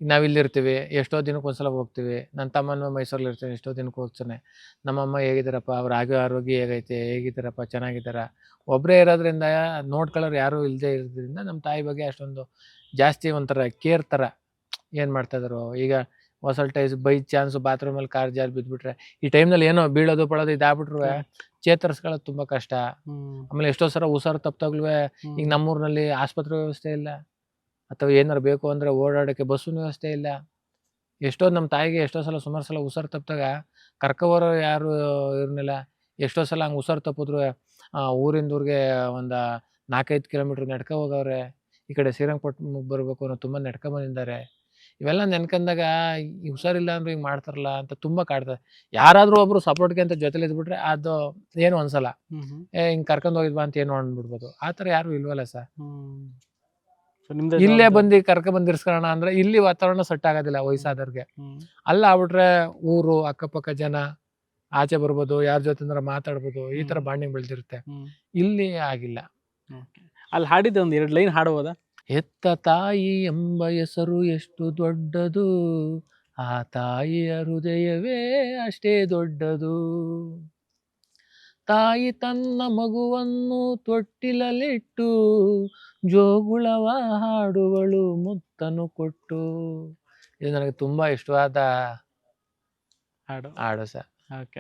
ನಾವಿಲ್ಲಿರ್ತೀವಿ ಎಷ್ಟೋ ದಿನಕ್ಕೆ ಒಂದ್ಸಲ ಹೋಗ್ತೀವಿ. ನನ್ನ ತಮ್ಮನೂ ಮೈಸೂರಲ್ಲಿ ಇರ್ತೀನಿ ಎಷ್ಟೋ ದಿನಕ್ಕೆ ಹೋಗ್ತಾನೆ. ನಮ್ಮಮ್ಮ ಹೇಗಿದ್ದಾರಪ್ಪ? ಅವ್ರ ಆಗ ಆರೋಗ್ಯ ಹೇಗೈತೆ? ಹೇಗಿದ್ದಾರಪ್ಪ? ಚೆನ್ನಾಗಿದ್ದಾರ? ಒಬ್ಬರೇ ಇರೋದ್ರಿಂದ ನೋಡ್ಕೊಳ್ಳೋರು ಯಾರೂ ಇಲ್ಲದೆ ಇರೋದ್ರಿಂದ ನಮ್ಮ ತಾಯಿ ಬಗ್ಗೆ ಅಷ್ಟೊಂದು ಜಾಸ್ತಿ ಒಂಥರ ಕೇರ್ ಥರ ಏನು ಮಾಡ್ತಾಯಿದ್ರು ಈಗ ಹೊಸಲ್ ಟೈಸ್ ಬೈ ಚಾನ್ಸ್ ಬಾತ್ರೂಮಲ್ಲಿ ಕಾರ್ ಜಾರಿ ಬಿದ್ದುಬಿಟ್ರೆ ಈ ಟೈಮ್ನಲ್ಲಿ ಏನೋ ಬೀಳೋದು ಪಡೋದು ಇದಾಗ್ಬಿಟ್ರು. ಚೇತರಿಸ್ಕೊಳ್ಳೋದು ತುಂಬ ಕಷ್ಟ ಆಮೇಲೆ ಎಷ್ಟೋ ಸಲ ಹುಷಾರು ತಪ್ಪಾಗ್ಲು. ಈಗ ನಮ್ಮೂರಿನಲ್ಲಿ ಆಸ್ಪತ್ರೆ ವ್ಯವಸ್ಥೆ ಇಲ್ಲ ಅಥವಾ ಏನಾರು ಬೇಕು ಅಂದ್ರೆ ಓಡಾಡಕ್ಕೆ ಬಸ್ಸಿನ ವ್ಯವಸ್ಥೆ ಇಲ್ಲ ಎಷ್ಟೋ ನಮ್ಮ ತಾಯಿಗೆ ಎಷ್ಟೋ ಸಲ ಸುಮಾರು ಸಲ ಹುಷಾರು ತಪ್ಪಿದಾಗ ಕರ್ಕೊಬರೋ ಯಾರು ಇರ್ನಿಲ್ಲ ಎಷ್ಟೋ ಸಲ ಹಂಗೆ ಹುಷಾರು ತಪ್ಪಿದ್ರು ಆ, ಊರಿಂದ ಊರಿಗೆ ಒಂದು ನಾಲ್ಕೈದು ಕಿಲೋಮೀಟ್ರ್ ನಡ್ಕೊ ಹೋಗವ್ರೆ ಈ ಕಡೆ ಶ್ರೀರಂಗಪಟ್ಟಣ ಬರಬೇಕು ಅನ್ನೋ ತುಂಬ ನಡ್ಕೊ ಬಂದಿದ್ದಾರೆ ಇವೆಲ್ಲ ನೆನ್ಕಂದಾಗ ಈ ಹುಷಾರಿಲ್ಲ ಅಂದ್ರೆ ಹಿಂಗೆ ಮಾಡ್ತಾರಲ್ಲ ಅಂತ ತುಂಬಾ ಕಾಡ್ತದೆ ಯಾರಾದರೂ ಒಬ್ರು ಸಪೋರ್ಟ್ಗೆ ಅಂತ ಜೊತೆಲಿ ಇದ್ಬಿಟ್ರೆ ಅದು ಏನು ಅನ್ಸಲ್ಲ. ಏ ಹಿಂಗೆ ಕರ್ಕೊಂಡು ಹೋಗಿದ್ವಾ ಅಂತ ಏನು ಅಂದ್ಬಿಡ್ಬೋದು ಆ ಥರ ಯಾರು ಇಲ್ವಲ್ಲ ಸರ್. ಇಲ್ಲೇ. ಬಂದು ಕರ್ಕ ಬಂದಿರ್ಸ್ಕೊಳ್ಳೋಣ ಅಂದ್ರೆ ಇಲ್ಲಿ ವಾತಾವರಣ ಸೆಟ್ ಆಗೋದಿಲ್ಲ ವಯಸ್ಸಾದವ್ರಿಗೆ. ಅಲ್ಲ ಆಗ್ಬಿಟ್ರೆ ಊರು ಅಕ್ಕಪಕ್ಕ ಜನ ಆಚೆ ಬರ್ಬೋದು ಯಾರ ಜೊತೆ ಅಂದ್ರೆ ಮಾತಾಡ್ಬೋದು ಈ ತರ. ಬಾಂಡಿಂಗ್ ಬೆಳೆದಿರುತ್ತೆ. ಇಲ್ಲಿ ಆಗಿಲ್ಲ. ಅಲ್ಲಿ ಹಾಡಿದ್ದೆ ಒಂದ್ ಎರಡು ಲೈನ್ ಹಾಡಬಹುದಾ ಹೆತ್ತ ತಾಯಿ ಎಂಬ ಹೆಸರು ಎಷ್ಟು ದೊಡ್ಡದು ಆ ತಾಯಿಯ ಹೃದಯವೇ ಅಷ್ಟೇ ದೊಡ್ಡದು. ತಾಯಿ ತನ್ನ ಮಗುವನ್ನು ತೊಟ್ಟಿಲಲ್ಲಿಟ್ಟು ಜೋಗುಳವ ಹಾಡುವಳು ಮುತ್ತನು ಕೊಟ್ಟು. ಇದು ನನಗೆ ತುಂಬಾ ಇಷ್ಟವಾದ ಹಾಡು. ಹಾಡು ಸರ್.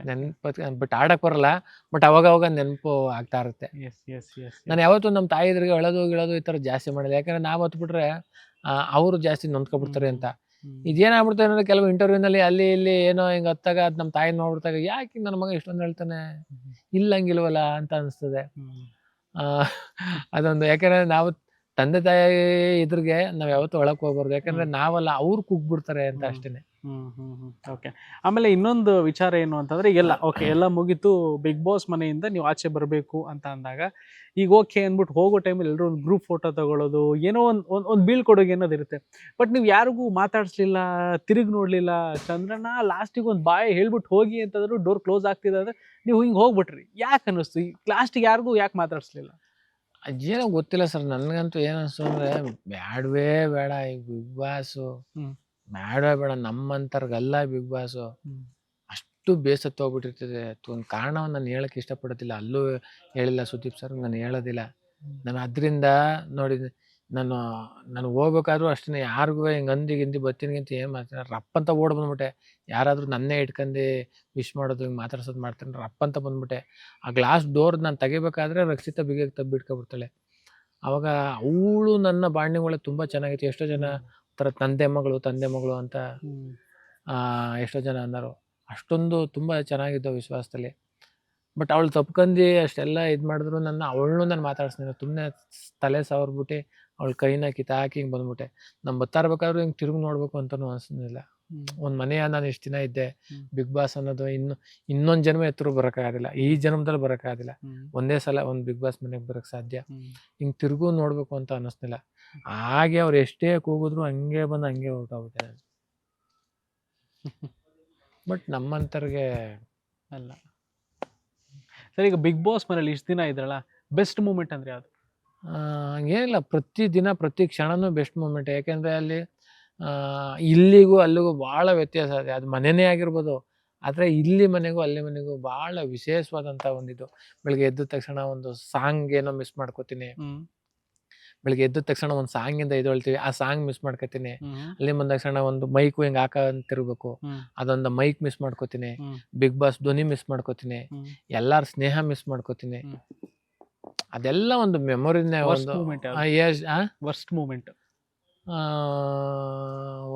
ನೆನಪು ಬಟ್ ಆಡಕ್ ಬರಲ್ಲ ಬಟ್ ಅವಾಗ ಅವಾಗ ನೆನಪು ಆಗ್ತಾ ಇರುತ್ತೆ. ನಾನು ಯಾವತ್ತೂ ನಮ್ಮ ತಾಯಿ ಇದ್ರಿಗೆ ಎಳೋದು ಗಿಳೋದು ಈ ಥರ ಜಾಸ್ತಿ ಮಾಡಿಲ್ಲ. ಯಾಕಂದ್ರೆ ನಾವು ಹೊತ್ಬಿಟ್ರೆ ಅವರು ಜಾಸ್ತಿ ನೊಂದ್ಕೊಬಿಡ್ತಾರೆ ಅಂತ. ಇದೇನಾಗ್ಬಿಡ್ತಾರೆ ಅಂದ್ರೆ ಕೆಲವು ಇಂಟರ್ವ್ಯೂನಲ್ಲಿ ಅಲ್ಲಿ ಇಲ್ಲಿ ಏನೋ ಹಿಂಗೆ ಹತ್ತಾಗ ಅದು ನಮ್ಮ ತಾಯಿ ನೋಡ್ಬಿಡ್ತಾಗ ಯಾಕೆ ನನ್ನ ಮಗ ಇಷ್ಟೊಂದು ಹೇಳ್ತಾನೆ? ಇಲ್ಲಂಗಿಲ್ವಲ್ಲ? ಅಂತ ಅನಿಸ್ತದೆ. ಆ, ಅದೊಂದು ಯಾಕಂದ್ರೆ ನಾವು ತಂದೆ ತಾಯಿ ಇದ್ರಿಗೆ ನಾವು ಯಾವತ್ತೂ ಒಳಕ್ ಹೋಗ್ಬಾರ್ದು. ಯಾಕಂದ್ರೆ ನಾವಲ್ಲ ಅವ್ರು ಕುಗ್ಬಿಡ್ತಾರೆ ಅಂತ ಅಷ್ಟೇನೆ. ಓಕೆ ಆಮೇಲೆ ಇನ್ನೊಂದು ವಿಚಾರ ಏನು ಅಂತಂದ್ರೆ ಎಲ್ಲ ಓಕೆ ಎಲ್ಲ ಮುಗಿತು ಬಿಗ್ ಬಾಸ್ ಮನೆಯಿಂದ ನೀವು ಆಚೆ ಬರಬೇಕು ಅಂತ ಅಂದಾಗ ಈಗ ಓಕೆ ಅಂದ್ಬಿಟ್ಟು ಹೋಗೋ ಟೈಮಲ್ಲಿ ಎಲ್ಲರೂ ಒಂದು ಗ್ರೂಪ್ ಫೋಟೋ ತಗೊಳ್ಳೋದು ಏನೋ ಒಂದು ಒಂದು ಒಂದು ಬೀಳ್ಕೊಡೋಕೆ ಅನ್ನೋದು ಇರುತ್ತೆ. ಬಟ್ ನೀವು ಯಾರಿಗೂ ಮಾತಾಡಿಸ್ಲಿಲ್ಲ ತಿರುಗಿ ನೋಡಲಿಲ್ಲ ಚಂದ್ರನ ಲಾಸ್ಟಿಗೆ ಒಂದು ಬಾಯ್ ಹೇಳ್ಬಿಟ್ಟು ಹೋಗಿ ಅಂತಂದ್ರು ಡೋರ್ ಕ್ಲೋಸ್ ಆಗ್ತಿದೆ ಅಂದರೆ ನೀವು ಹಿಂಗೆ ಹೋಗ್ಬಿಟ್ರಿ. ಯಾಕೆ ಅನ್ನಿಸ್ತು? ಈ ಲಾಸ್ಟಿಗೆ ಯಾರಿಗೂ ಯಾಕೆ ಮಾತಾಡಿಸ್ಲಿಲ್ಲ? ಅದೇನೋ ಗೊತ್ತಿಲ್ಲ ಸರ್ ನನಗಂತೂ ಏನು ಅನಿಸ್ತು ಅಂದರೆ ಬ್ಯಾಡ್ವೇ ಬೇಡ ಈಗ ಬಿಗ್ ಬಾಸ್ ಬೇಡ ಬೇಡ ನಮ್ಮಂತರ್ಗಲ್ಲ ಬಿಗ್ ಬಾಸ್ ಅಷ್ಟು ಬೇಸತ್ತು ಹೋಗ್ಬಿಟ್ಟಿರ್ತದೆ. ಒಂದು ಕಾರಣವನ್ನು ನಾನು ಹೇಳಕ್ಕೆ ಇಷ್ಟಪಡೋದಿಲ್ಲ. ಅಲ್ಲೂ ಹೇಳಿಲ್ಲ ಸುದೀಪ್ ಸರ್ ನಾನು ಹೇಳೋದಿಲ್ಲ. ನಾನು ಅದರಿಂದ ನೋಡಿ ನಾನು ನಾನು ಹೋಗ್ಬೇಕಾದ್ರೂ ಅಷ್ಟೇ ಯಾರಿಗೂ ಹಿಂಗೆ ಅಂದಿ ಗಿಂದಿ ಬರ್ತೀನಿ ಗಿಂತ ಏನು ಮಾಡ್ತೀನಿ. ರಪ್ಪ ಅಂತ ಓಡ್ ಬಂದ್ಬಿಟ್ಟೆ. ಯಾರಾದರೂ ನನ್ನೇ ಇಟ್ಕಂಡು ವಿಶ್ ಮಾಡೋದು ಹಿಂಗೆ ಮಾತಾಡ್ಸೋದು ಮಾಡ್ತೀನಿ ರಪ್ಪಂತ ಬಂದ್ಬಿಟ್ಟೆ. ಆ ಗ್ಲಾಸ್ ಡೋರ್ ನಾನು ತೆಗಿಬೇಕಾದ್ರೆ ರಕ್ಷಿತ ಬಿಗಿಯಾಗಿ ತಬ್ಬಿಟ್ಕೊಬಿಡ್ತಾಳೆ. ಅವಾಗ ಅವಳು ನನ್ನ ಬಾಂಡಿಂಗ್ ಒಳಗೆ ತುಂಬ ಚೆನ್ನಾಗಿತ್ತು. ಎಷ್ಟೋ ಜನ ಥರ ತಂದೆ ಮಗಳು ತಂದೆ ಮಗಳು ಅಂತ ಆ, ಎಷ್ಟೋ ಜನ ಅಂದರು. ಅಷ್ಟೊಂದು ತುಂಬ ಚೆನ್ನಾಗಿದ್ದು ವಿಶ್ವಾಸದಲ್ಲಿ. ಬಟ್ ಅವಳು ತಪ್ಕಂದು ಅಷ್ಟೆಲ್ಲ ಇದು ಮಾಡಿದ್ರು ನನ್ನ ಅವಳನ್ನೂ ನಾನು ಮಾತಾಡ್ಸ್ತೀನಿ ಸುಮ್ಮನೆ ತಲೆ ಸವರ್ಬಿಟ್ಟು ಅವಳ ಕೈನ ಕಿತ್ತಾಕಿ ಹಿಂಗೆ ಬಂದ್ಬಿಟ್ಟೆ. ನಮ್ಮ ಬತ್ತಾರ್ಬೇಕಾದ್ರೂ ಹಿಂಗೆ ತಿರುಗಿ ನೋಡ್ಬೇಕು ಅಂತಲೂ ಅನಿಸ್ಲಿಲ್ಲ ಒಂದು ಮನೆಯ ನಾನು ಇಷ್ಟು ದಿನ ಇದ್ದೆ. ಬಿಗ್ ಬಾಸ್ ಅನ್ನೋದು ಇನ್ನು ಇನ್ನೊಂದು ಜನ್ಮ ಎತ್ತರೂ ಬರೋಕ್ಕಾಗೋದಿಲ್ಲ. ಈ ಜನ್ಮದಲ್ಲಿ ಬರೋಕ್ಕಾಗೋದಿಲ್ಲ. ಒಂದೇ ಸಲ ಒಂದು ಬಿಗ್ ಬಾಸ್ ಮನೆಗೆ ಬರೋಕ್ಕೆ ಸಾಧ್ಯ. ಹಿಂಗೆ ತಿರುಗೂ ನೋಡಬೇಕು ಅಂತ ಅನ್ನಿಸ್ಲಿಲ್ಲ ಹಾಗೆ ಅವ್ರು ಎಷ್ಟೇ ಕೂಗಿದ್ರು ಹಂಗೆ ಬಂದು ಹಂಗೆ ಹೊರಟೋಗ್ಬಿಟ್ಟೆ ಬಟ್ ನಮ್ಮಂತರ್ಗೆ ಅಲ್ಲ. ಸರಿ ಈಗ ಬಿಗ್ ಬಾಸ್ ಮನೇಲಿ ಇಷ್ಟು ದಿನ ಇದ್ರಲ್ಲ ಬೆಸ್ಟ್ ಮೂಮೆಂಟ್ ಅಂದ್ರೆ ಯಾವ್ದು? ಆ, ಹಂಗೇನಿಲ್ಲ ಪ್ರತಿ ದಿನ ಪ್ರತಿ ಕ್ಷಣನೂ ಬೆಸ್ಟ್ ಮೂಮೆಂಟ್ ಯಾಕೆಂದರೆ ಅಲ್ಲಿ ಇಲ್ಲಿಗೂ ಅಲ್ಲಿಗೂ ಭಾಳ ವ್ಯತ್ಯಾಸ ಇದೆ. ಅದು ಮನೆನೇ ಆಗಿರ್ಬೋದು ಆದರೆ ಇಲ್ಲಿ ಮನೆಗೂ ಅಲ್ಲಿ ಮನೆಗೂ ಭಾಳ ವಿಶೇಷವಾದಂಥ ಒಂದಿದು. ಬೆಳಿಗ್ಗೆ ಎದ್ದ ತಕ್ಷಣ ಒಂದು ಸಾಂಗ್ ಏನೋ ಮಿಸ್ ಮಾಡ್ಕೋತೀನಿ. ಬೆಳಗ್ಗೆ ಎದ್ದ ತಕ್ಷಣ ಒಂದು ಸಾಂಗಿಂದ ಎದ್ದೇಳ್ತೀವಿ ಆ ಸಾಂಗ್ ಮಿಸ್ ಮಾಡ್ಕೋತೀನಿ. ಅಲ್ಲಿ ಬಂದ ತಕ್ಷಣ ಒಂದು ಮೈಕು ಹಿಂಗೆ ಹಾಕಂತಿರ್ಬೇಕು. ಅದೊಂದು ಮೈಕ್ ಮಿಸ್ ಮಾಡ್ಕೋತೀನಿ. ಬಿಗ್ ಬಾಸ್ ಧ್ವನಿ ಮಿಸ್ ಮಾಡ್ಕೋತೀನಿ. ಎಲ್ಲಾರ ಸ್ನೇಹ ಮಿಸ್ ಮಾಡ್ಕೋತೀನಿ. ಅದೆಲ್ಲ ಒಂದು ಮೆಮೊರಿನೇ ಒಂದು? ವರ್ಸ್ಟ್ ಮೂಮೆಂಟ್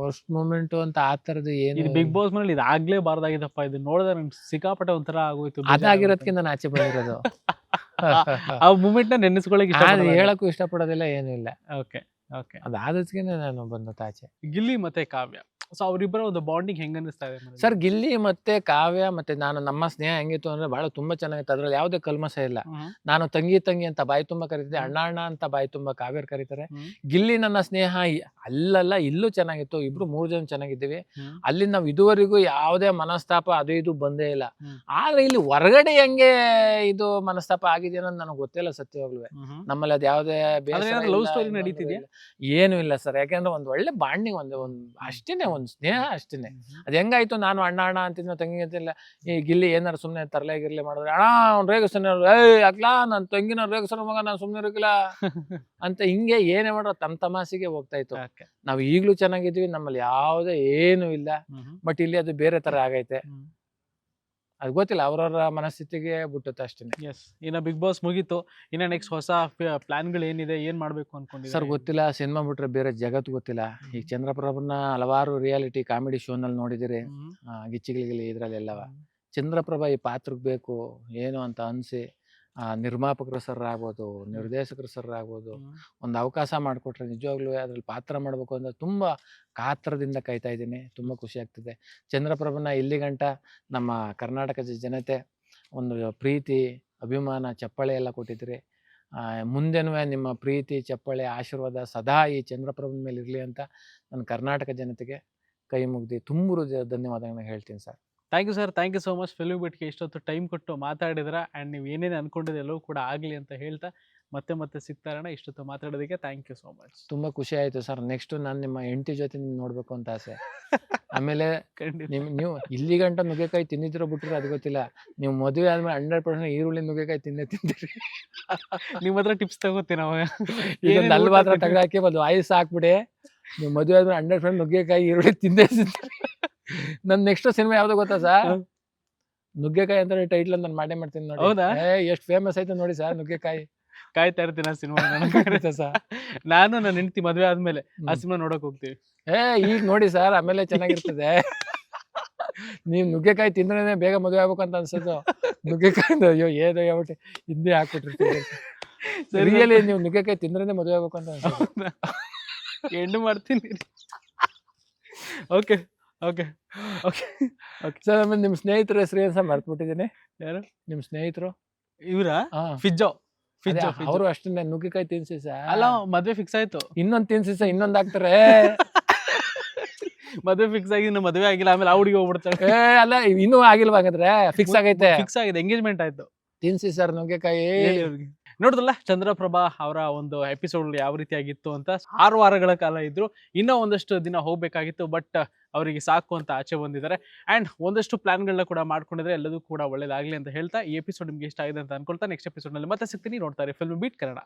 ವರ್ಸ್ಟ್ ಮೂಮೆಂಟ್ ಅಂತ ಆ ಥರದ್ದು ಏನು ಇದು ಬಿಗ್ ಬಾಸ್ ಮನೇಲಿ ಇದು ಆಗ್ಲೇಬಾರ್ದಾಗಿದಪ್ಪ. ಇದು ನೋಡಿದ್ರೆ ನಂಗೆ ಸಿಕ್ಕಾಪಟ್ಟೆ ಒಂಥರ ಆಗೋಯ್ತು ಅದಾಗಿರೋದಕ್ಕೆ ನಾನು ಆಚೆ ಬಂದಿರೋದು. ಆ ಮೂಮೆಂಟ್ನ ನೆನೆಸ್ಕೊಳಕ್ ಅದು ಹೇಳಕ್ಕೂ ಇಷ್ಟಪಡೋದಿಲ್ಲ ಏನೂ ಇಲ್ಲ. ಓಕೆ ಓಕೆ ಅದಾದಕ್ಕೆ ನಾನು ಬಂದು ತಾಚೆ. ಗಿಲ್ಲಿ ಮತ್ತೆ ಕಾವ್ಯ. ಸೊ ಅವರಿಬ್ಬರ ಒಂದು ಬಾಂಡಿಂಗ್ ಹೆಂಗ ಅನಿಸ್ತಾ ಇದೆ? ಸರ್ ಗಿಲ್ಲಿ ಮತ್ತೆ ಕಾವ್ಯ ಮತ್ತೆ ನಾನು ನಮ್ಮ ಸ್ನೇಹ ಹೆಂಗಿತ್ತು ಅಂದ್ರೆ ಬಹಳ ತುಂಬಾ ಚೆನ್ನಾಗಿತ್ತು ಅದ್ರಲ್ಲಿ ಯಾವುದೇ ಕಲ್ಮಸ ಇಲ್ಲ ಹ್ಮ್. ನಾನು ತಂಗಿ ತಂಗಿ ಅಂತ ಬಾಯಿ ತುಂಬಾ ಕರಿತಿದ್ದೆ ಅಣ್ಣ ಅಣ್ಣ ಅಂತ ಬಾಯಿ ತುಂಬಾ ಕಾವ್ಯರ್ ಕರೀತಾರೆ ಹ್ಮ್. ಗಿಲ್ಲಿ ನನ್ನ ಸ್ನೇಹ ಇ- ಅಲ್ಲಲ್ಲ ಇಲ್ಲೂ ಚೆನ್ನಾಗಿತ್ತು ಇಬ್ರು ಮೂರು ಜನ ಚೆನ್ನಾಗಿದ್ದೀವಿ ಹ್ಮ್. ಅಲ್ಲಿ ನಾವು ಇದುವರೆಗೂ ಯಾವುದೇ ಮನಸ್ತಾಪ ಅದು ಇದು ಬಂದೇ ಇಲ್ಲ ಹ್ಮ್. ಆದ್ರೆ ಇಲ್ಲಿ ಹೊರಗಡೆ ಹೆಂಗೆ ಇದು ಮನಸ್ತಾಪ ಆಗಿದೆ ಅನ್ನೋದು ನನಗೆ ಗೊತ್ತಿಲ್ಲ ಸತ್ಯವಾಗ್ಲೂ ಹ್ಮ್. ನಮ್ಮಲ್ಲಿ ಅದು ಯಾವುದೇ ಲವ್ ಸ್ಟೋರಿ love ಇಲ್ಲ, story ಇನ್ನೊಂದು ನಡೀತಿದ್ಯಾ? ಇಲ್ಲ. ಏನು ಇಲ್ಲ ಸರ್ ಯಾಕಂದ್ರೆ ಒಂದ್ ಒಳ್ಳೆ ಬಾಂಡಿಂಗ್ ಒಂದು ಒಂದ್ ಅಷ್ಟೇನೆ ಒಂದು ಸ್ನೇಹ ಅಷ್ಟೇನೆ. ಅದ್ ಹೆಂಗಾಯ್ತು ನಾನು ಅಣ್ಣ ಅಣ್ಣ ಅಂತಿದ್ನ ತಂಗಿ ಅಂತಿಲ್ಲ ಈ ಗಿಲ್ಲಿ ಏನಾರು ಸುಮ್ಮನೆ ತರಲೆ ಗಿರ್ಲೆ ಮಾಡಿದ್ರೆ ಅಣ್ಣ ಅವ್ನು ರೇಗಿಸ್ತಾನೆ ಏಯ್ ಅಕ್ಲಾ ನನ್ನ ತಂಗಿನ ರೇಗಿಸ್ತಾನ ಮಗ ನಾನು ಸುಮ್ಮನೆ ಇರಕಿಲ್ಲ. ಅಂತ ಹಿಂಗೆ ಏನೇ ಮಾಡೋ ತಮ್ಮ ತಮಾಸಿಗೆ ಹೋಗ್ತಾ ಇತ್ತು. ನಾವು ಈಗಲೂ ಚೆನ್ನಾಗಿದ್ವಿ ನಮ್ಮಲ್ಲಿ ಯಾವುದೇ ಏನು ಇಲ್ಲ. ಬಟ್ ಇಲ್ಲಿ ಅದು ಬೇರೆ ತರ ಆಗೈತೆ. ಅದು ಗೊತ್ತಿಲ್ಲ ಅವ್ರವ್ರ ಮನಸ್ಥಿತಿಗೆ ಬಿಟ್ಟುತ್ತೆ ಅಷ್ಟೇ ಎಸ್ ಇನ್ನ ಬಿಗ್ ಬಾಸ್ ಮುಗೀತು. ಇನ್ನ ನೆಕ್ಸ್ಟ್ ಹೊಸ ಪ್ಲಾನ್ಗಳು ಏನಿದೆ ಏನು ಮಾಡ್ಬೇಕು ಅನ್ಕೊಂಡಿದ್ದೀರಾ? ಸರ್ ಗೊತ್ತಿಲ್ಲ. ಸಿನಿಮಾ ಬಿಟ್ರೆ ಬೇರೆ ಜಗತ್ತು ಗೊತ್ತಿಲ್ಲ. ಈಗ ಚಂದ್ರಪ್ರಭನ ಹಲವಾರು ರಿಯಾಲಿಟಿ ಕಾಮಿಡಿ ಶೋನಲ್ಲಿ ನೋಡಿದಿರಿ. ಗಿಚ್ಚಿಗಳಿಗೆ ಚಂದ್ರಪ್ರಭ ಚಂದ್ರಪ್ರಭಾ ಈ ಪಾತ್ರಕ್ಕೆ ಬೇಕು ಏನು ಅಂತ ಅನಿಸಿ ನಿರ್ಮಾಪಕರು ಸರ್ ಆಗ್ಬೋದು ನಿರ್ದೇಶಕರು ಸರ್ ಆಗ್ಬೋದು ಒಂದು ಅವಕಾಶ ಮಾಡಿಕೊಟ್ರೆ ನಿಜವಾಗ್ಲೂ ಅದ್ರಲ್ಲಿ ಪಾತ್ರ ಮಾಡಬೇಕು ಅಂತ ತುಂಬ ಕಾತರದಿಂದ ಕಾಯ್ತಾ ಇದ್ದೀನಿ. ತುಂಬ ಖುಷಿ ಆಗ್ತಿದೆ. ಚಂದ್ರಪ್ರಭನ ಇಲ್ಲಿ ಗಂಟ ನಮ್ಮ ಕರ್ನಾಟಕದ ಜನತೆ ಒಂದು ಪ್ರೀತಿ ಅಭಿಮಾನ ಚಪ್ಪಳೆ ಎಲ್ಲ ಕೊಟ್ಟಿದ್ರಿ ಮುಂದೆನೂ ನಿಮ್ಮ ಪ್ರೀತಿ ಚಪ್ಪಳೆ ಆಶೀರ್ವಾದ ಸದಾ ಈ ಚಂದ್ರಪ್ರಭನ ಮೇಲೆ ಇರಲಿ ಅಂತ ನನ್ನ ಕರ್ನಾಟಕ ಜನತೆಗೆ ಕೈ ಮುಗ್ದು ತುಂಬ ಧನ್ಯವಾದಗಳನ್ನ ಹೇಳ್ತೀನಿ sir. Thank you sir thank you so much film ಬಿಟ್ಗೆ ಇಷ್ಟೊತ್ತು ಟೈಮ್ ಕೊಟ್ಟು ಮಾತಾಡಿದ್ರ ಆ್ಯಂಡ್ ನೀವು ಏನೇನು ಅಂದ್ಕೊಂಡಿದ್ದೆ ಎಲ್ಲವೂ ಕೂಡ ಆಗಲಿ ಅಂತ ಹೇಳ್ತಾ ಮತ್ತೆ ಮತ್ತೆ ಸಿಗ್ತಾರಣ ಇಷ್ಟೊತ್ತು ಮಾತಾಡೋದಕ್ಕೆ ಥ್ಯಾಂಕ್ ಯು ಸೋ ಮಚ್. ತುಂಬ ಖುಷಿ ಆಯಿತು ಸರ್ ನೆಕ್ಸ್ಟು ನಾನು ನಿಮ್ಮ ಹೆಂಡತಿ ಜೊತೆ ನಿಮ್ಗೆ ನೋಡಬೇಕು ಅಂತ ಆಸೆ. ಆಮೇಲೆ ನಿಮ್ ನೀವು ಇಲ್ಲಿ ಗಂಟ ನುಗ್ಗೆಕಾಯಿ ತಿಂದಿದ್ರೋ ಬಿಟ್ಟಿರೋ ಅದು ಗೊತ್ತಿಲ್ಲ ನೀವು ಮದುವೆ ಆದ್ಮೇಲೆ ಹಂಡ್ರೆಡ್ ಪರ್ಸೆಂಟ್ ಈರುಳ್ಳಿ ನುಗ್ಗೆಕಾಯಿ ತಿಂದೇ ತಿಂತೀರಿ. ನಿಮ್ಮ ಹತ್ರ ಟಿಪ್ಸ್ ತಗೋತೀನಿ ಅವಾಗ ಇದೊಂದು ನಲ್ವಾದ್ರೆ ಮಾತ್ರ ಬಂದು ಒಂದು ವಾಯ್ಸ್ ಹಾಕ್ಬಿಡಿ. ನೀವು ಮದುವೆ ಆದ್ಮೇಲೆ ಹಂಡ್ರೆಡ್ ಪರ್ಸೆಂಟ್ ನುಗ್ಗೆಕಾಯಿ ಈರುಳ್ಳಿ ತಿಂದೇ ತಿಂತೀರಿ. ನನ್ನ ನೆಕ್ಸ್ಟ್ ಸಿನಿಮಾ ಯಾವ್ದು ಗೊತ್ತಾ ಸರ್ ನುಗ್ಗೆಕಾಯಿ ಅಂತ ಟೈಟ್ಲ್ ನಾನು ಮಾಡೇ ಮಾಡ್ತೀನಿ ನೋಡಿ. ಹೌದಾ? ಏ ಎಷ್ಟು ಫೇಮಸ್ ಆಯ್ತು ನೋಡಿ ಸರ್ ನುಗ್ಗೆಕಾಯಿ. ಕಾಯ್ತಾ ಇರ್ತೀನಿ ಆ ಸಿನಿಮಾ ಖಂಡಿತ ಸರ್ ನಾನು ನನ್ನ ಹೆಂಡತಿ ಮದ್ವೆ ಆದ್ಮೇಲೆ ಆ. ಸಿನಿಮಾ ನೋಡಕ್ ಹೋಗ್ತೀವಿ. ಏ ಈಗ ನೋಡಿ ಸರ್ ಆಮೇಲೆ ಚೆನ್ನಾಗಿರ್ತದೆ. ನೀವ್ ನುಗ್ಗೆಕಾಯಿ ತಿಂದ್ರೆ ಬೇಗ ಮದುವೆ ಆಗ್ಬೇಕು ಅಂತ ಅನ್ಸೋದು. ನುಗ್ಗೆಕಾಯಿ ಅಯ್ಯೋ ಏನೋ ಯಾವಟ್ಟೆ ಹಿಂದೆ ಹಾಕ್ಬಿಟ್ಟಿರ್ತೀವಿ ಸರಿಯಲ್ಲಿ ರಿಯಲಿ ನೀವು ನುಗ್ಗೆಕಾಯಿ ತಿಂದ್ರೆ ಮದುವೆ ಆಗ್ಬೇಕು ಅಂತ ಅನ್ಸೋದು. ಹೆಣ್ಣು ಮಾಡ್ತೀನಿ. ಓಕೆ. ಓಕೆ ಓಕೆ ಸರ್ ಆಮೇಲೆ ನಿಮ್ ಸ್ನೇಹಿತರ ಹೆಸರು ಏನ್ ಸಹ ಮರ್ತ್ಬಿಟ್ಟಿದ್ದೀನಿ? ಯಾರು? ನಿಮ್ ಸ್ನೇಹಿತರು? ಇವರ? ಹಾ ಫಿಜ್ಜೋ. ಫಿಜ್ಜೋ ಫಿಜ್ಜೋ. ಅವರು ಅಷ್ಟೇ ನುಗ್ಗಿಕಾಯಿ ತಿನ್ಸಿ ಸರ್. ಅಲ್ಲ ಮದ್ವೆ ಫಿಕ್ಸ್ ಆಯ್ತು. ಇನ್ನೊಂದ್ ತಿನ್ಸಿ ಸರ್ ಇನ್ನೊಂದ್ ಹಾಕ್ತಾರೆ. ಮದ್ವೆ ಫಿಕ್ಸ್ ಆಗಿ ಇನ್ನು ಮದ್ವೆ ಆಗಿಲ್ಲ ಆಮೇಲೆ ಆ ಹುಡುಗಿ ಹೋಗ್ಬಿಡ್ತಾಳೆ. ಏ ಅಲ್ಲ ಇನ್ನೂ ಆಗಿಲ್ವಾ ಹಾಗಾದ್ರೆ? ಫಿಕ್ಸ್ ಆಗೈತೆ. ಫಿಕ್ಸ್ ಆಗಿದೆ ಎಂಗೇಜ್ಮೆಂಟ್ ಆಯ್ತು. ತಿನ್ಸಿ ಸರ್ ನುಗ್ಗೆಕಾಯಿ. ಹೇಳಿ ಅವ್ರಿಗೆ. ನೋಡಿದ್ರಲ್ಲ ಚಂದ್ರಪ್ರಭಾ ಅವರ ಒಂದು ಎಪಿಸೋಡ್ ಯಾವ ರೀತಿಯಾಗಿತ್ತು ಅಂತ. ಆರು ವಾರಗಳ ಕಾಲ ಇದ್ರು, ಇನ್ನೂ ಒಂದಷ್ಟು ದಿನ ಹೋಗ್ಬೇಕಾಗಿತ್ತು ಬಟ್ ಅವರಿಗೆ ಸಾಕು ಅಂತ ಆಚೆ ಬಂದಿದ್ದಾರೆ. ಅಂಡ್ ಒಂದಷ್ಟು ಪ್ಲಾನ್ಗಳನ್ನ ಕೂಡ ಮಾಡ್ಕೊಂಡಿದ್ರೆ ಎಲ್ಲದೂ ಕೂಡ ಒಳ್ಳೇದಾಗಲಿ ಅಂತ ಹೇಳ್ತಾ, ಈ ಎಪಿಸೋಡ್ ನಿಮ್ಗೆ ಇಷ್ಟ ಆಗಿದೆ ಅಂತ ಅನ್ಕೊಳ್ತಾ ನೆಕ್ಸ್ಟ್ ಎಪಿಸೋಡ್ನಲ್ಲಿ ಮತ್ತೆ ಸಿಗ್ತೀನಿ. ನೋಡ್ತಾರೆ ಫಿಲ್ಮ್ ಬೀಟ್ ಕನ್ನಡ